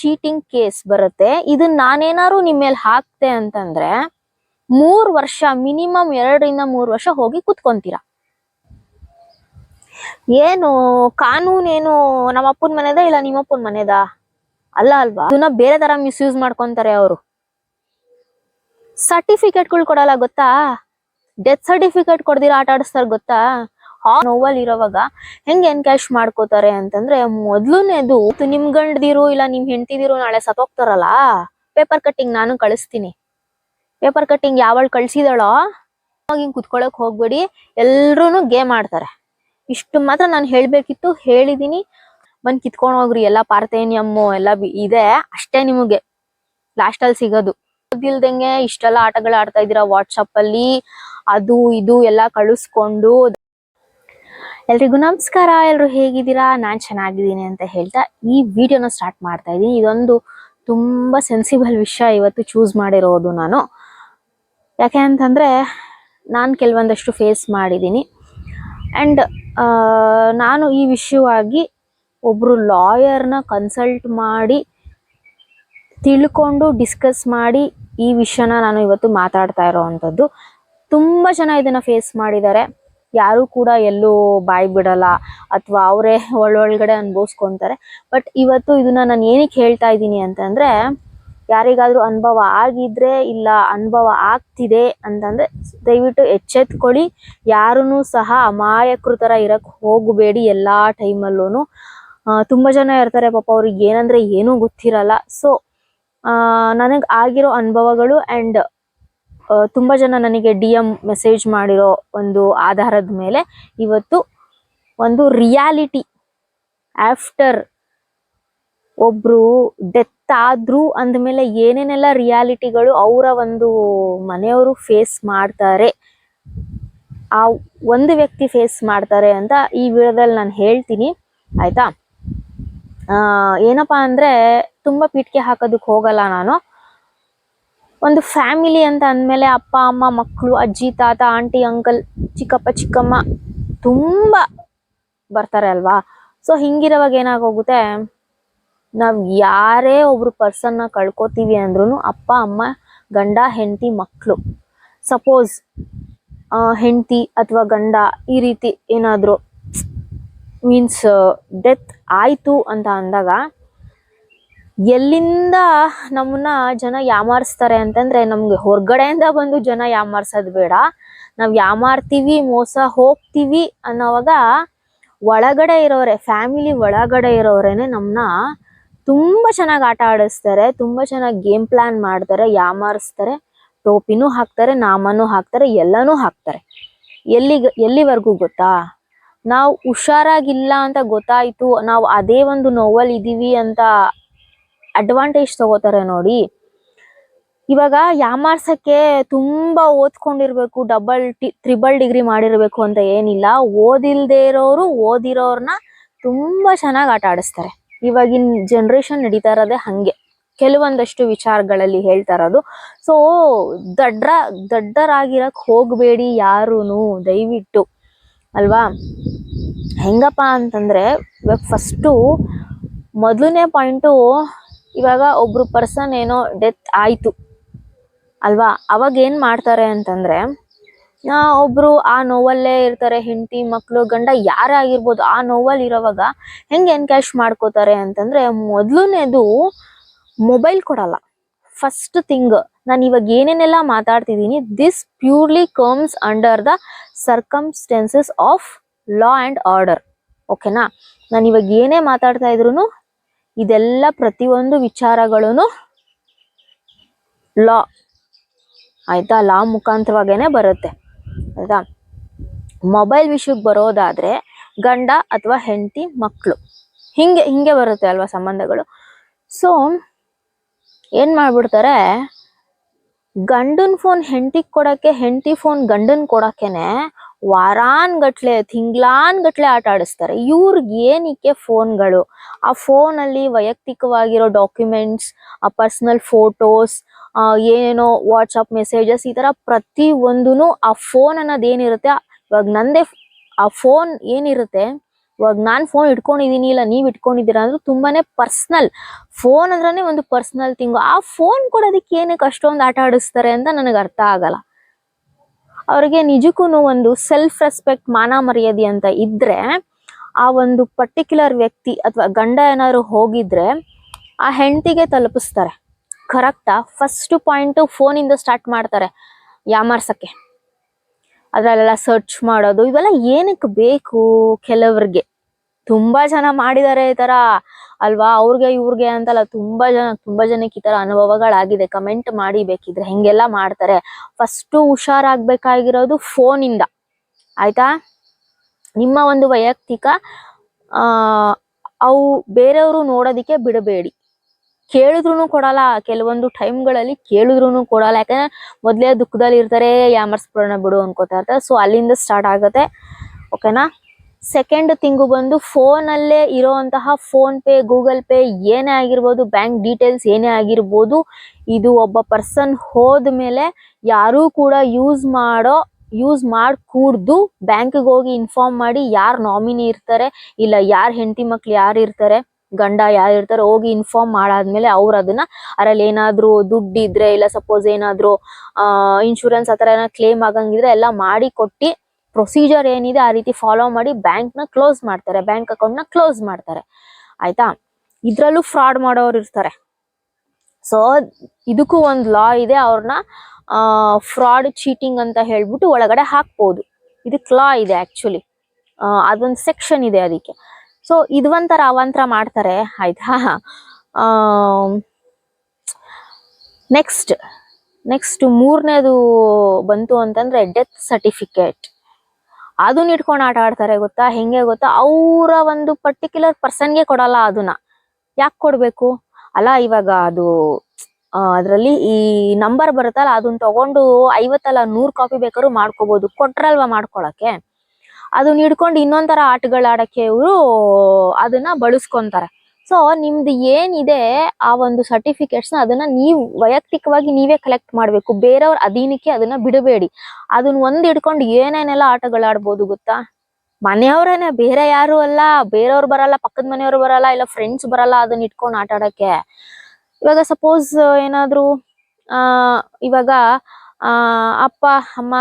Cheating case ಬರುತ್ತೆ. ಇದನ್ನ ನಾನೇನಾರು ನಿಮ್ ಮೇಲೆ ಹಾಕ್ತೆ ಅಂತಂದ್ರೆ, ಮೂರ್ ವರ್ಷ, ಮಿನಿಮಮ್ ಎರಡರಿಂದ ಮೂರ್ ವರ್ಷ ಹೋಗಿ ಕುತ್ಕೊಂತೀರಾ. ಏನು, ಕಾನೂನೇನು ನಮ್ಮ ಅಪ್ಪನ ಮನೆದ ಇಲ್ಲ ನಿಮ್ಮ ಅಪ್ಪನ ಮನೆದ? ಅಲ್ಲ ಅಲ್ವಾ? ಅದನ್ನ ಬೇರೆ ತರ ಮಿಸ್ಯೂಸ್ ಮಾಡ್ಕೊಂತಾರೆ ಅವರು. ಸರ್ಟಿಫಿಕೇಟ್ಗಳು ಕೊಡಲ್ಲ ಗೊತ್ತಾ? ಡೆತ್ ಸರ್ಟಿಫಿಕೇಟ್ ಕೊಡ್ದಿರ ಆಟ ಆಡಿಸ್ತಾರ ಗೊತ್ತಾ? ಆ ನೋವಲ್ ಇರೋವಾಗ ಹೆಂಗ್ ಎನ್ಕ್ಯಾಶ್ ಮಾಡ್ಕೋತಾರೆ ಅಂತಂದ್ರೆ ಮೊದ್ಲನೇದು ನಿಮ್ ಗಂಡದಿರು ಇಲ್ಲ ನಿಮ್ ಹೆಂಡತಿದಿರು ನಾಳೆ ಸತ್ತೋಗ್ತಾರಲ್ಲ ಪೇಪರ್ ಕಟ್ಟಿಂಗ್ ನಾನು ಕಳಿಸ್ತೀನಿ. ಪೇಪರ್ ಕಟ್ಟಿಂಗ್ ಯಾವಳ್ ಕಳ್ಸಿದಾಳೋ ಹಿಂಗ್ ಕುತ್ಕೊಳಕ್ ಹೋಗ್ಬೇಡಿ, ಎಲ್ರೂನು ಗೇಮ್ ಆಡ್ತಾರೆ. ಇಷ್ಟು ಮಾತ್ರ ನಾನು ಹೇಳ್ಬೇಕಿತ್ತು, ಹೇಳಿದೀನಿ. ಬಂದ್ ಕಿತ್ಕೊಂಡ್ ಹೋಗ್ರಿ, ಎಲ್ಲ ಪಾರ್ಥೇನಿಯಮ್ಮು, ಎಲ್ಲ ಇದೆ, ಅಷ್ಟೇ ನಿಮಗೆ. ಲಾಸ್ಟ್ ಅಲ್ಲಿ ಸಿಗೋದು. ಇಲ್ದಂಗೆ ಇಷ್ಟೆಲ್ಲ ಆಟಗಳು ಆಡ್ತಾ ಇದೀರಾ ವಾಟ್ಸಪ್ ಅಲ್ಲಿ, ಅದು ಇದು ಎಲ್ಲ ಕಳಿಸ್ಕೊಂಡು ಎಲ್ರಿಗೂ ನಮಸ್ಕಾರ, ಎಲ್ರು ಹೇಗಿದ್ದೀರಾ? ನಾನ್ ಚೆನ್ನಾಗಿದ್ದೀನಿ ಅಂತ ಹೇಳ್ತಾ ಈ ವಿಡಿಯೋನ ಸ್ಟಾರ್ಟ್ ಮಾಡ್ತಾ ಇದ್ದೀನಿ. ಇದೊಂದು ತುಂಬಾ ಸೆನ್ಸಿಬಲ್ ವಿಷಯ ಇವತ್ತು ಚೂಸ್ ಮಾಡಿರೋದು ನಾನು. ಯಾಕೆ ಅಂತಂದ್ರೆ, ನಾನು ಕೆಲವೊಂದಷ್ಟು ಫೇಸ್ ಮಾಡಿದ್ದೀನಿ. ಅಂಡ್ ನಾನು ಈ ವಿಷಯವಾಗಿ ಒಬ್ರು ಲಾಯರ್ನ ಕನ್ಸಲ್ಟ್ ಮಾಡಿ, ತಿಳ್ಕೊಂಡು ಡಿಸ್ಕಸ್ ಮಾಡಿ ಈ ವಿಷಯನ ನಾನು ಇವತ್ತು ಮಾತಾಡ್ತಾ ಇರೋವಂಥದ್ದು. ತುಂಬ ಜನ ಇದನ್ನ ಫೇಸ್ ಮಾಡಿದ್ದಾರೆ. ಯಾರು ಕೂಡ ಎಲ್ಲೂ ಬಾಯ್ ಬಿಡಲ್ಲ ಅಥವಾ ಅವರೇ ಒಳಗಡೆ ಅನುಭವಿಸ್ಕೊಂತಾರೆ. ಬಟ್ ಇವತ್ತು ಇದನ್ನ ನಾನು ಏನಕ್ಕೆ ಹೇಳ್ತಾ ಇದ್ದೀನಿ ಅಂತಂದ್ರೆ, ಯಾರಿಗಾದರೂ ಅನುಭವ ಆಗಿದ್ರೆ ಇಲ್ಲ ಅನುಭವ ಆಗ್ತಿದೆ ಅಂತಂದ್ರೆ ದಯವಿಟ್ಟು ಎಚ್ಚೆತ್ಕೊಳ್ಳಿ. ಯಾರೂ ಸಹ ಅಮಾಯಕೃತರ ಥರ ಇರಕ್ ಹೋಗಬೇಡಿ ಎಲ್ಲಾ ಟೈಮಲ್ಲೂ ತುಂಬಾ ಜನ ಇರ್ತಾರೆ ಪಾಪ ಅವ್ರಿಗೆ ಏನಂದ್ರೆ ಏನೂ ಗೊತ್ತಿರಲ್ಲ. ಸೊ ನನಗೆ ಆಗಿರೋ ಅನುಭವಗಳು ಅಂಡ್ ತುಂಬಾ ಜನ ನನಗೆ ಡಿ ಎಂ ಮೆಸೇಜ್ ಮಾಡಿರೋ ಒಂದು ಆಧಾರದ ಮೇಲೆ ಇವತ್ತು ಒಂದು ರಿಯಾಲಿಟಿ ಆಫ್ಟರ್ ಒಬ್ರು ಡೆತ್ ಆದ್ರು ಅಂದಮೇಲೆ ಏನೇನೆಲ್ಲ ರಿಯಾಲಿಟಿಗಳು ಅವರ ಒಂದು ಮನೆಯವರು ಫೇಸ್ ಮಾಡ್ತಾರೆ, ಆ ಒಂದು ವ್ಯಕ್ತಿ ಫೇಸ್ ಮಾಡ್ತಾರೆ ಅಂತ ಈ ವಿಡಿಯೋದಲ್ಲಿ ನಾನು ಹೇಳ್ತೀನಿ, ಆಯ್ತಾ? ಏನಪ್ಪಾ ಅಂದ್ರೆ ತುಂಬಾ ಪೀಠಿಗೆ ಹಾಕೋದಕ್ಕೆ ಹೋಗಲ್ಲ ನಾನು. ಒಂದು ಫ್ಯಾಮಿಲಿ ಅಂತ ಅಂದಮೇಲೆ ಅಪ್ಪ, ಅಮ್ಮ ಮಕ್ಕಳು ಅಜ್ಜಿ, ತಾತ, ಆಂಟಿ, ಅಂಕಲ್, ಚಿಕ್ಕಪ್ಪ, ಚಿಕ್ಕಮ್ಮ ತುಂಬಾ ಬರ್ತಾರೆ ಅಲ್ವಾ? ಸೊ ಹಿಂಗಿರೋವಾಗ ಏನಾಗೋಗುತ್ತೆ? ನಾವು ಯಾರೇ ಒಬ್ರು ಪರ್ಸನ್ನ ಕಳ್ಕೊತೀವಿ ಅಂದ್ರೂ ಅಪ್ಪ, ಅಮ್ಮ, ಗಂಡ, ಹೆಂಡತಿ ಮಕ್ಕಳು ಸಪೋಸ್ ಹೆಂಡತಿ ಅಥವಾ ಗಂಡ ಈ ರೀತಿ ಏನಾದರೂ ಮೀನ್ಸ್ ಡೆತ್ ಆಯಿತು ಅಂತ ಅಂದಾಗ ಎಲ್ಲಿಂದ ನಮ್ಮನ್ನ ಜನ ಯಾಮಾರಿಸ್ತಾರೆ ಅಂತಂದ್ರೆ ನಮ್ಗೆ ಹೊರಗಡೆಯಿಂದ ಬಂದು ಜನ ಯಾಮಾರ್ಸೋದ್ ಬೇಡ. ನಾವ್ ಯಾಮಾರ್ತೀವಿ, ಮೋಸ ಹೋಗ್ತೀವಿ ಅನ್ನೋವಾಗ ಒಳಗಡೆ ಇರೋರೆ ಫ್ಯಾಮಿಲಿ ಒಳಗಡೆ ಇರೋರೇನೆ ನಮ್ಮನ್ನ ತುಂಬಾ ಚೆನ್ನಾಗಿ ಆಟ ಆಡಿಸ್ತಾರೆ, ತುಂಬಾ ಚೆನ್ನಾಗಿ ಗೇಮ್ ಪ್ಲಾನ್ ಮಾಡ್ತಾರೆ, ಯಾಮಾರಿಸ್ತಾರೆ, ಟೋಪಿನೂ ಹಾಕ್ತಾರೆ, ನಾಮನೂ ಹಾಕ್ತಾರೆ, ಎಲ್ಲನೂ ಹಾಕ್ತಾರೆ. ಎಲ್ಲಿ ಎಲ್ಲಿವರೆಗೂ ಗೊತ್ತಾ? ನಾವು ಹುಷಾರಾಗಿಲ್ಲ ಅಂತ ಗೊತ್ತಾಯ್ತು, ನಾವು ಅದೇ ಒಂದು ನೋವಲ್ಲಿ ಇದೀವಿ ಅಂತ ಅಡ್ವಾಂಟೇಜ್ ತಗೋತಾರೆ ನೋಡಿ. ಇವಾಗ ಯಾಮಾರ್ಸಕ್ಕೆ ತುಂಬಾ ಓದ್ಕೊಂಡಿರ್ಬೇಕು ಡಬಲ್ ಟಿ ತ್ರಿಬಲ್ ಡಿಗ್ರಿ ಮಾಡಿರ್ಬೇಕು ಅಂತ ಏನಿಲ್ಲ. ಓದಿಲ್ದೆ ಇರೋರು ಓದಿರೋರ್ನ ತುಂಬಾ ಚೆನ್ನಾಗಿ ಆಟ ಆಡಿಸ್ತಾರೆ. ಇವಾಗಿನ ಜನ್ರೇಷನ್ ನಡೀತಾ ಇರೋದೇ ಹಂಗೆ. ಕೆಲವೊಂದಷ್ಟು ವಿಚಾರಗಳಲ್ಲಿ ಹೇಳ್ತಾ ಇರೋದು. ಸೊ ದಡ್ರ, ದಡ್ಡರಾಗಿರಕ್ ಹೋಗಬೇಡಿ ಯಾರೂನು, ದಯವಿಟ್ಟು. ಅಲ್ವಾ? ಹೆಂಗಪ್ಪ ಅಂತಂದ್ರೆ, ಇವಾಗ ಫಸ್ಟು ಮೊದಲನೇ ಪಾಯಿಂಟು ಇವಾಗ ಒಬ್ರು ಪರ್ಸನ್ ಏನೋ ಡೆತ್ ಆಯಿತು. ಅಲ್ವಾ? ಅವಾಗ ಏನು ಮಾಡ್ತಾರೆ ಅಂತಂದರೆ ಒಬ್ಬರು ಆ ನೋವಲ್ಲೇ ಇರ್ತಾರೆ, ಹೆಂಡತಿ ಮಕ್ಕಳು ಗಂಡ ಯಾರೇ ಆಗಿರ್ಬೋದು, ಆ ನೋವಲ್ಲಿ ಇರೋವಾಗ ಹೆಂಗೆ ಎನ್ಕ್ಯಾಶ್ ಮಾಡ್ಕೋತಾರೆ ಅಂತಂದರೆ ಮೊದಲನೇದು ಮೊಬೈಲ್ ಕೊಡಲ್ಲ. ಫಸ್ಟ್ ಥಿಂಗ್ ನಾನು ಇವಾಗ ಏನೇನೆಲ್ಲ ಮಾತಾಡ್ತಿದ್ದೀನಿ this purely comes under the circumstances of law and order ಓಕೆನಾ ನಾನು ಇವಾಗ ಏನೇ ಮಾತಾಡ್ತಾ ಇದ್ರು ಇದೆಲ್ಲ ಪ್ರತಿಯೊಂದು ವಿಚಾರಗಳು ಲಾ ಆಯ್ತಾ? ಲಾ ಮುಖಾಂತರವಾಗೇನೆ ಬರುತ್ತೆ. ಆಯ್ತಾ? ಮೊಬೈಲ್ ವಿಷಯಕ್ಕೆ ಬರೋದಾದ್ರೆ ಗಂಡ ಅಥವಾ ಹೆಂಡತಿ ಮಕ್ಕಳು ಹಿಂಗೆ ಹಿಂಗೆ ಬರುತ್ತೆ ಅಲ್ವಾ ಸಂಬಂಧಗಳು? ಸೊ ಏನ್ ಮಾಡ್ಬಿಡ್ತಾರೆ? ಗಂಡನ್ ಫೋನ್ ಹೆಂಡತಿಗೆ ಕೊಡಕ್ಕೆ, ಹೆಂಡತಿ ಫೋನ್ ಗಂಡನ್ ಕೊಡಕ್ಕೇನೆ ವಾರಾನ್ ಗಟ್ಲೆ ತಿಂಗ್ಳಾನ್ ಗಟ್ಲೆ ಆಟ ಆಡಿಸ್ತಾರೆ. ಇವ್ರಿಗೆ ಏನಕ್ಕೆ ಫೋನ್ಗಳು? ಆ ಫೋನ್ ಅಲ್ಲಿ ವೈಯಕ್ತಿಕವಾಗಿರೋ ಡಾಕ್ಯುಮೆಂಟ್ಸ್, ಆ ಪರ್ಸನಲ್ ಫೋಟೋಸ್, ಆ ಏನೋ ವಾಟ್ಸಪ್ ಮೆಸೇಜಸ್, ಈ ತರ ಪ್ರತಿ ಒಂದೂ ಆ ಫೋನ್ ಅನ್ನೋದು ಏನಿರುತ್ತೆ ಇವಾಗ ನಂದೇ ಆ ಫೋನ್ ಏನಿರುತ್ತೆ? ಇವಾಗ ನಾನ್ ಫೋನ್ ಇಟ್ಕೊಂಡಿದೀನಿ ಇಲ್ಲ ನೀವ್ ಇಟ್ಕೊಂಡಿದ್ದೀರಾ ಅಂದ್ರೆ ತುಂಬಾನೇ ಪರ್ಸನಲ್. ಫೋನ್ ಅಂದ್ರೆ ಒಂದು ಪರ್ಸನಲ್ ಥಿಂಗ್ ಆ ಫೋನ್ ಕೊಡೋದಕ್ಕೆ ಏನಕ್ಕೆ ಅಷ್ಟೊಂದು ಆಟ ಆಡಿಸ್ತಾರೆ ಅಂತ ನನಗೆ ಅರ್ಥ ಆಗಲ್ಲ. ಅವ್ರಿಗೆ ನಿಜಕ್ಕೂ ಒಂದು ಸೆಲ್ಫ್ ರೆಸ್ಪೆಕ್ಟ್ ಮಾನ ಮರ್ಯಾದೆ ಅಂತ ಇದ್ರೆ, ಆ ಒಂದು ಪರ್ಟಿಕ್ಯುಲರ್ ವ್ಯಕ್ತಿ ಅಥವಾ ಗಂಡ ಏನಾದ್ರು ಹೋಗಿದ್ರೆ, ಆ ಹೆಂಡತಿಗೆ ತಲುಪಿಸ್ತಾರೆ. ಕರೆಕ್ಟಾ ಫಸ್ಟ್ ಪಾಯಿಂಟ್ ಫೋನಿಂದ ಸ್ಟಾರ್ಟ್ ಮಾಡ್ತಾರೆ ಯಾಮಾರ್ಸಕ್ಕೆ. ಅದ್ರಲ್ಲೆಲ್ಲ ಸರ್ಚ್ ಮಾಡೋದು, ಇವೆಲ್ಲ ಏನಕ್ಕೆ ಬೇಕು ಕೆಲವ್ರಿಗೆ? ತುಂಬಾ ಜನ ಮಾಡಿದ್ದಾರೆ ಈ ತರ. ಅಲ್ವಾ? ಅವ್ರಿಗೆ, ಇವ್ರಿಗೆ ಅಂತಲ್ಲ ತುಂಬಾ ಜನ, ತುಂಬಾ ಜನಕ್ಕೆ ಈ ತರ ಅನುಭವಗಳಾಗಿದೆ. ಕಮೆಂಟ್ ಮಾಡಿ ಬೇಕಿದ್ರೆ. ಹೆಂಗೆಲ್ಲ ಮಾಡ್ತಾರೆ. ಫಸ್ಟ್ ಹುಷಾರಾಗ್ಬೇಕಾಗಿರೋದು ಫೋನಿಂದ ಆಯ್ತಾ? ನಿಮ್ಮ ಒಂದು ವೈಯಕ್ತಿಕ, ಆ, ಅವು ಬೇರೆಯವರು ನೋಡೋದಿಕ್ಕೆ ಬಿಡಬೇಡಿ. ಕೇಳಿದ್ರು ಕೊಡಲ್ಲ. ಕೆಲವೊಂದು ಟೈಮ್ಗಳಲ್ಲಿ ಕೇಳಿದ್ರು ಕೊಡಲ್ಲ. ಯಾಕಂದ್ರೆ ಮೊದ್ಲೇ ದುಃಖದಲ್ಲಿ ಇರ್ತಾರೆ ಯಾಮರ್ಸ್ಬಿಡೋಣ ಬಿಡು ಅನ್ಕೋತಾ ಇರ್ತಾರೆ. ಸೊ ಅಲ್ಲಿಂದ ಸ್ಟಾರ್ಟ್ ಆಗುತ್ತೆ. ಓಕೆನಾ ಸೆಕೆಂಡ್ ತಿಂಗು ಬಂದು ಫೋನ್ ಅಲ್ಲೇ ಇರೋಂತಹ ಫೋನ್ ಪೇ ಗೂಗಲ್ ಪೇ ಏನೇ ಆಗಿರ್ಬೋದು ಬ್ಯಾಂಕ್ ಡೀಟೇಲ್ಸ್ ಏನೇ ಆಗಿರ್ಬೋದು, ಇದು ಒಬ್ಬ ಪರ್ಸನ್ ಹೋದ ಮೇಲೆ ಯಾರೂ ಕೂಡ ಯೂಸ್ ಮಾಡೋ ಯೂಸ್ ಮಾಡಿ ಕೂಡ್ದು ಬ್ಯಾಂಕ್ಗೆ ಹೋಗಿ ಇನ್ಫಾರ್ಮ್ ಮಾಡಿ ಯಾರು ನಾಮಿನಿ ಇರ್ತಾರೆ, ಇಲ್ಲ ಯಾರು ಹೆಂಡತಿ ಮಕ್ಳು ಯಾರು ಇರ್ತಾರೆ, ಗಂಡ ಯಾರು ಇರ್ತಾರೆ, ಹೋಗಿ ಇನ್ಫಾರ್ಮ್ ಮಾಡಾದ್ಮೇಲೆ ಅವ್ರು ಅದನ್ನ ಅದ್ರಲ್ಲಿ ಏನಾದರೂ ದುಡ್ಡು ಇದ್ರೆ ಇಲ್ಲ ಸಪೋಸ್ ಏನಾದ್ರೂ, ಆ ಇನ್ಶೂರೆನ್ಸ್ ಆತರ ಏನಾದ್ರು ಕ್ಲೇಮ್ ಆಗಂಗಿದ್ರೆ ಎಲ್ಲ ಮಾಡಿ ಕೊಟ್ಟಿ ಪ್ರೊಸೀಜರ್ ಏನಿದೆ ಆ ರೀತಿ ಫಾಲೋ ಮಾಡಿ ಬ್ಯಾಂಕ್ನ ಕ್ಲೋಸ್ ಮಾಡ್ತಾರೆ ಬ್ಯಾಂಕ್ ಅಕೌಂಟ್ನ ಕ್ಲೋಸ್ ಮಾಡ್ತಾರೆ. ಆಯ್ತಾ? ಇದ್ರಲ್ಲೂ ಫ್ರಾಡ್ ಮಾಡೋರು ಇರ್ತಾರೆ. ಸೊ ಇದಕ್ಕೂ ಒಂದು ಲಾ ಇದೆ ಅವ್ರನ್ನ ಫ್ರಾಡ್ ಚೀಟಿಂಗ್ ಅಂತ ಹೇಳ್ಬಿಟ್ಟು ಒಳಗಡೆ ಹಾಕ್ಬೋದು. ಇದಕ್ಕೆ ಲಾ ಇದೆ ಆಕ್ಚುಲಿ ಅದೊಂದು ಸೆಕ್ಷನ್ ಇದೆ ಅದಕ್ಕೆ. ಸೊ ಇದೊಂಥರ ಅವಂತರ ಮಾಡ್ತಾರೆ, ಆಯ್ತಾ? ನೆಕ್ಸ್ಟ್ ನೆಕ್ಸ್ಟ್ ಮೂರನೇದು ಬಂತು ಅಂತಂದ್ರೆ ಡೆತ್ ಸರ್ಟಿಫಿಕೇಟ್ ಅದನ್ನ ಇಟ್ಕೊಂಡು ಆಟ ಆಡ್ತಾರೆ ಗೊತ್ತಾ? ಹೆಂಗೆ ಗೊತ್ತಾ? ಅವರ ಒಂದು ಪರ್ಟಿಕ್ಯುಲರ್ ಪರ್ಸನ್ಗೆ ಕೊಡಲ್ಲ ಅದನ್ನ. ಯಾಕೆ ಕೊಡಬೇಕು? ಅಲ್ಲ, ಇವಾಗ ಅದು ಅದರಲ್ಲಿ ಈ ನಂಬರ್ ಬರುತ್ತಲ್ಲ, ಅದನ್ನ ತಗೊಂಡು ಐವತ್ತಲ್ಲ ನೂರು ಕಾಪಿ ಬೇಕಾದ್ರೂ ಮಾಡ್ಕೋಬಹುದು ಕೊಟ್ರಲ್ವಾ ಮಾಡ್ಕೊಳಕ್ಕೆ? ಅದನ್ನ ಹಿಡ್ಕೊಂಡು ಆಟಗಳು ಆಡಕ್ಕೆ ಇವರು ಅದನ್ನ ಬಳಸ್ಕೊಂತಾರೆ. ಸೊ ನಿಮ್ದು ಏನಿದೆ ಆ ಒಂದು ಸರ್ಟಿಫಿಕೇಟ್ಸ್ ಅದನ್ನ ನೀವು ವೈಯಕ್ತಿಕವಾಗಿ ನೀವೇ ಕಲೆಕ್ಟ್ ಮಾಡ್ಬೇಕು. ಬೇರೆಯವ್ರ ಅಧೀನಕ್ಕೆ ಅದನ್ನ ಬಿಡಬೇಡಿ. ಅದನ್ನ ಒಂದ್ ಇಟ್ಕೊಂಡು ಏನೇನೆಲ್ಲ ಆಟಗಳು ಆಡ್ಬೋದು ಗೊತ್ತಾ? ಮನೆಯವ್ರೇನೆ, ಬೇರೆ ಯಾರು ಅಲ್ಲ. ಬೇರೆಯವ್ರು ಬರಲ್ಲ, ಪಕ್ಕದ ಮನೆಯವ್ರು ಬರಲ್ಲ, ಇಲ್ಲ ಫ್ರೆಂಡ್ಸ್ ಬರಲ್ಲ ಅದನ್ನ ಇಟ್ಕೊಂಡು ಆಟ ಆಡಕ್ಕೆ ಇವಾಗ ಸಪೋಸ್ ಏನಾದ್ರು, ಆ, ಇವಾಗ, ಆ, ಅಪ್ಪ, ಅಮ್ಮ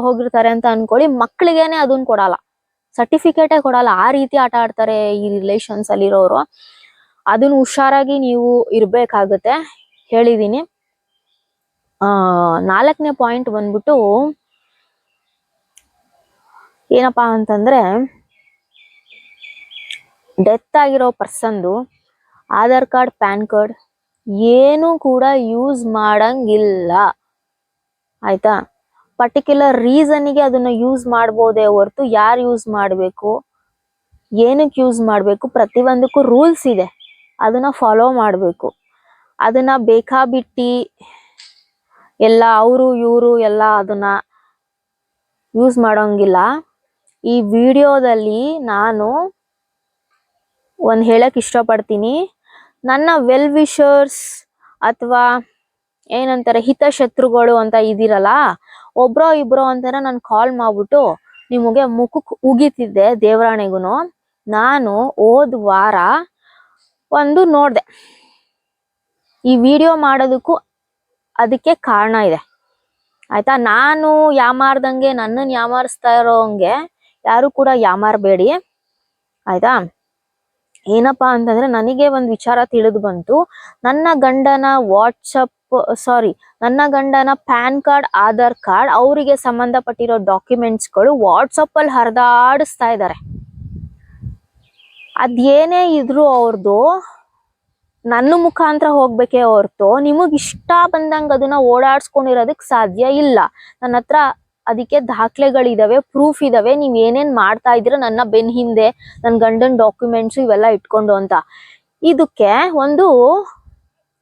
ಹೋಗಿರ್ತಾರೆ ಅಂತ ಅನ್ಕೊಳ್ಳಿ, ಮಕ್ಳಿಗೇನೆ ಅದನ್ನ ಕೊಡಲ್ಲ. ಸರ್ಟಿಫಿಕೇಟೇ ಕೊಡಲ್ಲ. ಆ ರೀತಿ ಆಟ ಆಡ್ತಾರೆ ಈ ರಿಲೇಷನ್ಸ್ ಅಲ್ಲಿರೋರು. ಅದನ್ನ ಹುಷಾರಾಗಿ ನೀವು ಇರ್ಬೇಕಾಗತ್ತೆ. ಹೇಳಿದೀನಿ. ಆ, ನಾಲ್ಕನೇ ಪಾಯಿಂಟ್ ಬಂದ್ಬಿಟ್ಟು ಏನಪ್ಪಾ ಅಂತಂದ್ರೆ ಡೆತ್ ಆಗಿರೋ ಪರ್ಸನ್ದು ಆಧಾರ್ ಕಾರ್ಡ್, ಪ್ಯಾನ್ ಕಾರ್ಡ್ ಏನು ಕೂಡ ಯೂಸ್ ಮಾಡಂಗಿಲ್ಲ. ಆಯ್ತಾ? ಪರ್ಟಿಕ್ಯುಲರ್ ರೀಸನ್ಗೆ ಅದನ್ನ ಯೂಸ್ ಮಾಡ್ಬೋದೇ ಹೊರತು ಯಾರು ಯೂಸ್ ಮಾಡಬೇಕು? ಏನಕ್ಕೆ ಯೂಸ್ ಮಾಡಬೇಕು? ಪ್ರತಿಯೊಂದಕ್ಕೂ ರೂಲ್ಸ್ ಇದೆ. ಅದನ್ನ ಫಾಲೋ ಮಾಡಬೇಕು. ಅದನ್ನ ಬೇಕಾಬಿಟ್ಟಿ ಎಲ್ಲ ಅವರು, ಇವರು ಎಲ್ಲ ಅದನ್ನ ಯೂಸ್ ಮಾಡೋಂಗಿಲ್ಲ. ಈ ವಿಡಿಯೋದಲ್ಲಿ ನಾನು ಒಂದು ಹೇಳಕ್ ಇಷ್ಟಪಡ್ತೀನಿ. ನನ್ನ ವೆಲ್ ವಿಶರ್ಸ್ ಅಥವಾ ಏನಂತಾರೆ ಹಿತಶತ್ರುಗಳು ಅಂತ ಇದ್ದೀರಲ್ಲ ಒಬ್ರೋ ಇಬ್ರೋ ಅಂತಾನೆ ನಾನು ಕಾಲ್ ಮಾಡ್ಬಿಟ್ಟು ನಿಮಗೆ ಮುಖಕ್ಕೆ ಉಗಿತಿದ್ದೆ ದೇವರಾಣೆಗೂ ನಾನು ಹೋದ್ ವಾರ ಒಂದು ನೋಡ್ದೆ. ಈ ವಿಡಿಯೋ ಮಾಡೋದಕ್ಕೂ ಅದಕ್ಕೆ ಕಾರಣ ಇದೆ. ಆಯ್ತಾ? ನಾನು ಯಾಮಾರ್ದಂಗೆ ನನ್ನನ್ನು ಯಾಮಾರಿಸ್ತಾ ಇರೋಂಗೆ ಯಾರು ಕೂಡ ಯಾಮಾರಬೇಡಿ ಆಯ್ತಾ? ಏನಪ್ಪಾ ಅಂತಂದ್ರೆ ನನಗೆ ಒಂದು ವಿಚಾರ ತಿಳಿದು ಬಂತು. ನನ್ನ ಗಂಡನ ವಾಟ್ಸಪ್ ಸಾರಿ ನನ್ನ ಗಂಡನ ಪ್ಯಾನ್ ಕಾರ್ಡ್, ಆಧಾರ್ ಕಾರ್ಡ್, ಅವರಿಗೆ ಸಂಬಂಧಪಟ್ಟಿರೋ ಡಾಕ್ಯುಮೆಂಟ್ಸ್ಗಳು ವಾಟ್ಸಪ್ ಅಲ್ಲಿ ಹರಿದಾಡಿಸ್ತಾ ಇದ್ದಾರೆ. ಅದೇನೇ ಇದ್ರು ಅವ್ರದ್ದು ನನ್ನ ಮುಖಾಂತರ ಹೋಗ್ಬೇಕೇ ಹೊರ್ತು ನಿಮಗೆ ಇಷ್ಟ ಬಂದಂಗೆ ಅದನ್ನ ಓಡಾಡ್ಸ್ಕೊಂಡಿರೋದಕ್ ಸಾಧ್ಯ ಇಲ್ಲ. ನನ್ನ ಹತ್ರ ಅದಕ್ಕೆ ದಾಖಲೆಗಳಿದಾವೆ ಪ್ರೂಫ್ ಇದಾವೆ, ನೀವು ಏನೇನ್ ಮಾಡ್ತಾ ಇದೀರ ನನ್ನ ಬೆನ್ ಹಿಂದೆ ನನ್ನ ಗಂಡನ ಡಾಕ್ಯುಮೆಂಟ್ಸ್ ಇವೆಲ್ಲ ಇಟ್ಕೊಂಡು ಅಂತ. ಇದಕ್ಕೆ ಒಂದು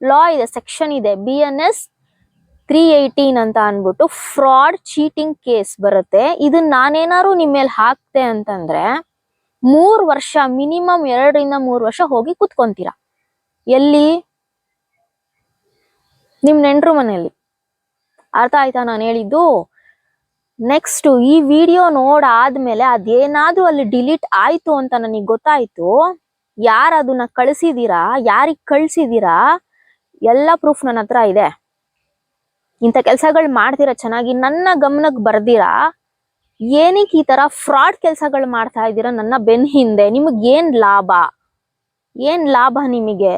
ಲಾ ಇದೆ ಸೆಕ್ಷನ್ ಇದೆ B N S three eighteen ಅಂತ ಅನ್ಬಿಟ್ಟು ಫ್ರಾಡ್ ಚೀಟಿಂಗ್ ಕೇಸ್ ಬರುತ್ತೆ. ಇದನ್ನ ನಾನೇನಾದ್ರು ನಿಮ್ಮ ಮೇಲೆ ಹಾಕ್ತೆ ಅಂತಂದ್ರೆ ಮೂರ್ ವರ್ಷ ಮಿನಿಮಮ್ ಎರಡರಿಂದ ಮೂರ್ ವರ್ಷ ಹೋಗಿ ಕುತ್ಕೊಂತೀರಾ. ಎಲ್ಲಿ? ನಿಮ್ ನೆಂಟ್ರು ಮನೆಯಲ್ಲಿ. ಅರ್ಥ ಆಯ್ತಾ ನಾನು ಹೇಳಿದ್ದು? ನೆಕ್ಸ್ಟ್ ಈ ವಿಡಿಯೋ ನೋಡಾದ್ಮೇಲೆ ಅದೇನಾದ್ರೂ ಅಲ್ಲಿ ಡಿಲೀಟ್ ಆಯ್ತು ಅಂತ ನನಗೆ ಗೊತ್ತಾಯ್ತು. ಯಾರು ಅದನ್ನ ಕಳಿಸಿದೀರಾ? ಯಾರಿಗ್ ಕಳ್ಸಿದೀರಾ? ಎಲ್ಲ ಪ್ರೂಫ್ ನನ್ನ ಹತ್ರ ಇದೆ. ಇಂಥ ಕೆಲಸಗಳು ಮಾಡ್ತೀರಾ ಚೆನ್ನಾಗಿ, ನನ್ನ ಗಮನಕ್ಕೆ ಬರ್ದಿರಾ? ಏನಕ್ಕೆ ಈ ತರ ಫ್ರಾಡ್ ಕೆಲಸಗಳು ಮಾಡ್ತಾ ಇದ್ದೀರಾ ನನ್ನ ಬೆನ್ ಹಿಂದೆ? ನಿಮಗೆ ಏನ್ ಲಾಭ? ಏನ್ ಲಾಭ ನಿಮಗೆ?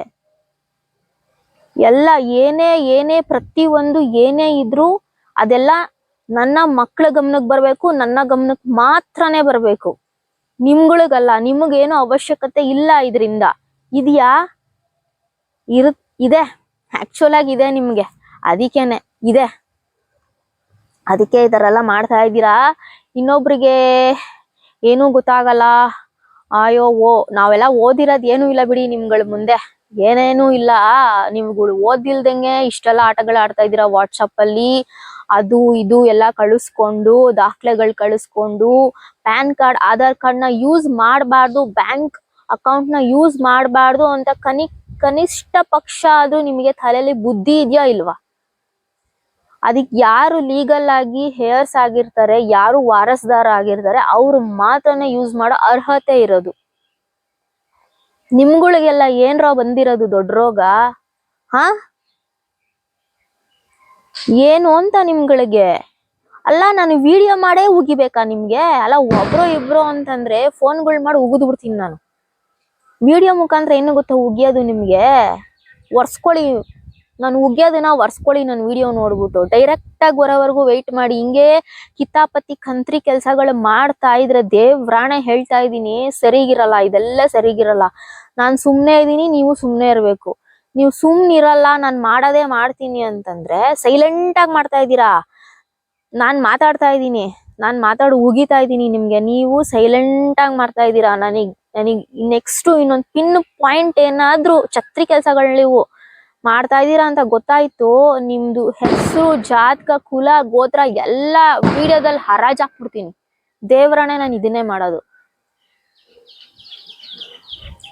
ಎಲ್ಲ ಏನೇ ಏನೇ ಪ್ರತಿಯೊಂದು ಏನೇ ಇದ್ರೂ ಅದೆಲ್ಲ ನನ್ನ ಮಕ್ಕಳ ಗಮನಕ್ಕೆ ಬರ್ಬೇಕು, ನನ್ನ ಗಮನಕ್ಕೆ ಮಾತ್ರನೇ ಬರ್ಬೇಕು. ನಿಮ್ಗಳಿಗಲ್ಲ, ನಿಮಗೇನು ಅವಶ್ಯಕತೆ ಇಲ್ಲ ಇದರಿಂದ. ಇದೆಯಾ? ಇರು, ಇದೆ. ಆಕ್ಚುಲ್ ಆಗಿ ಇದೆ ನಿಮ್ಗೆ. ಅದಕ್ಕೇನೆ ಇದೆ. ಅದಕ್ಕೆ ಈ ಥರ ಎಲ್ಲ ಮಾಡ್ತಾ ಇದ್ದೀರಾ? ಇನ್ನೊಬ್ರಿಗೆ ಏನೂ ಗೊತ್ತಾಗಲ್ಲ. ಅಯ್ಯೋ, ಓ, ನಾವೆಲ್ಲ ಓದಿರೋದ್ ಏನೂ ಇಲ್ಲ ಬಿಡಿ ನಿಮ್ಗಳ ಮುಂದೆ. ಏನೇನೂ ಇಲ್ಲ. ನಿಮ್ಗಳು ಓದಿಲ್ದಂಗೆ ಇಷ್ಟೆಲ್ಲ ಆಟಗಳು ಆಡ್ತಾ ಇದ್ದೀರಾ ವಾಟ್ಸಪ್ ಅಲ್ಲಿ. ಅದು, ಇದು ಎಲ್ಲ ಕಳಿಸ್ಕೊಂಡು, ದಾಖಲೆಗಳು ಕಳಿಸ್ಕೊಂಡು, ಪ್ಯಾನ್ ಕಾರ್ಡ್, ಆಧಾರ್ ಕಾರ್ಡ್ನ ಯೂಸ್ ಮಾಡಬಾರ್ದು, ಬ್ಯಾಂಕ್ ಅಕೌಂಟ್ನ ಯೂಸ್ ಮಾಡಬಾರ್ದು ಅಂತ ಕನಿ, ಕನಿಷ್ಠ ಪಕ್ಷ ಆದ್ರೂ ನಿಮಗೆ ತಲೆಯಲ್ಲಿ ಬುದ್ಧಿ ಇದೆಯಾ ಇಲ್ವಾ? ಅದಕ್ ಯಾರು ಲೀಗಲ್ ಆಗಿ ಹೇಯರ್ಸ್ ಆಗಿರ್ತಾರೆ, ಯಾರು ವಾರಸ್ದಾರ ಆಗಿರ್ತಾರೆ, ಅವ್ರು ಮಾತ್ರನೇ ಯೂಸ್ ಮಾಡೋ ಅರ್ಹತೆ ಇರೋದು. ನಿಮ್ಗಳಿಗೆಲ್ಲ ಏನ್ರ ಬಂದಿರೋದು ದೊಡ್ಡ ರೋಗ? ಹಾ? ಏನು ಅಂತ ನಿಮ್ಗಳಿಗೆ? ಅಲ್ಲ, ನಾನು ವಿಡಿಯೋ ಮಾಡೇ ಉಗಿಬೇಕಾ ನಿಮ್ಗೆ? ಅಲ್ಲ, ಒಬ್ರು ಇಬ್ರು ಅಂತಂದ್ರೆ ಫೋನ್ಗಳು ಮಾಡಿ ಉಗಿದು ಬಿಡ್ತೀನಿ ನಾನು. ವಿಡಿಯೋ ಮುಖಾಂತರ ಏನು ಗೊತ್ತಾ ಉಗಿಯೋದು ನಿಮ್ಗೆ? ಒರ್ಸ್ಕೊಳ್ಳಿ. ನಾನು ಉಗ್ಯೋದನ್ನ ಒರ್ಸ್ಕೊಳ್ಳಿ ನಾನು ವಿಡಿಯೋ ನೋಡ್ಬಿಟ್ಟು. ಡೈರೆಕ್ಟ್ ಆಗಿ ಬರೋವರೆಗೂ ವೆಯ್ಟ್ ಮಾಡಿ. ಹಿಂಗೆ ಕಿತಾಪತಿ ಕಂತ್ರಿ ಕೆಲ್ಸಗಳು ಮಾಡ್ತಾ ಇದ್ರೆ ದೇವ್ರಾಣೆ ಹೇಳ್ತಾ ಇದ್ದೀನಿ, ಸರಿಗಿರಲ್ಲ, ಇದೆಲ್ಲ ಸರಿಗಿರಲ್ಲ. ನಾನ್ ಸುಮ್ನೆ ಇದೀನಿ ನೀವು ಸುಮ್ನೆ ಇರಬೇಕು. ನೀವು ಸುಮ್ನಿರಲ್ಲ ನಾನ್ ಮಾಡೋದೇ ಮಾಡ್ತೀನಿ ಅಂತಂದ್ರೆ ಸೈಲೆಂಟ್ ಆಗಿ ಮಾಡ್ತಾ ಇದ್ದೀರಾ? ನಾನ್ ಮಾತಾಡ್ತಾ ಇದ್ದೀನಿ. ನಾನ್ ಮಾತಾಡಿ, ಉಗಿತಾ ಇದ್ದೀನಿ ನಿಮ್ಗೆ. ನೀವು ಸೈಲೆಂಟ್ ಆಗಿ ಮಾಡ್ತಾ ಇದ್ದೀರಾ? ನನಗ್ ನನಗ್ ನೆಕ್ಸ್ಟ್ ಇನ್ನೊಂದ್ ಪಿನ್ ಪಾಯಿಂಟ್ ಏನಾದರೂ ಛತ್ರಿ ಕೆಲಸಗಳು ನೀವು. ಮಾಡ್ತಾ ಇದ್ದೀರಾ ಅಂತ ಗೊತ್ತಾಯ್ತು. ನಿಮ್ದು ಹೆಸರು, ಜಾತಕ, ಕುಲ, ಗೋತ್ರ ಎಲ್ಲ ವಿಡಿಯೋದಲ್ಲಿ ಹರಾಜ್ ಹಾಕ್ಬಿಡ್ತೀನಿ ದೇವರನ್ನೇ ನಾನು ಇದನ್ನೇ ಮಾಡೋದು.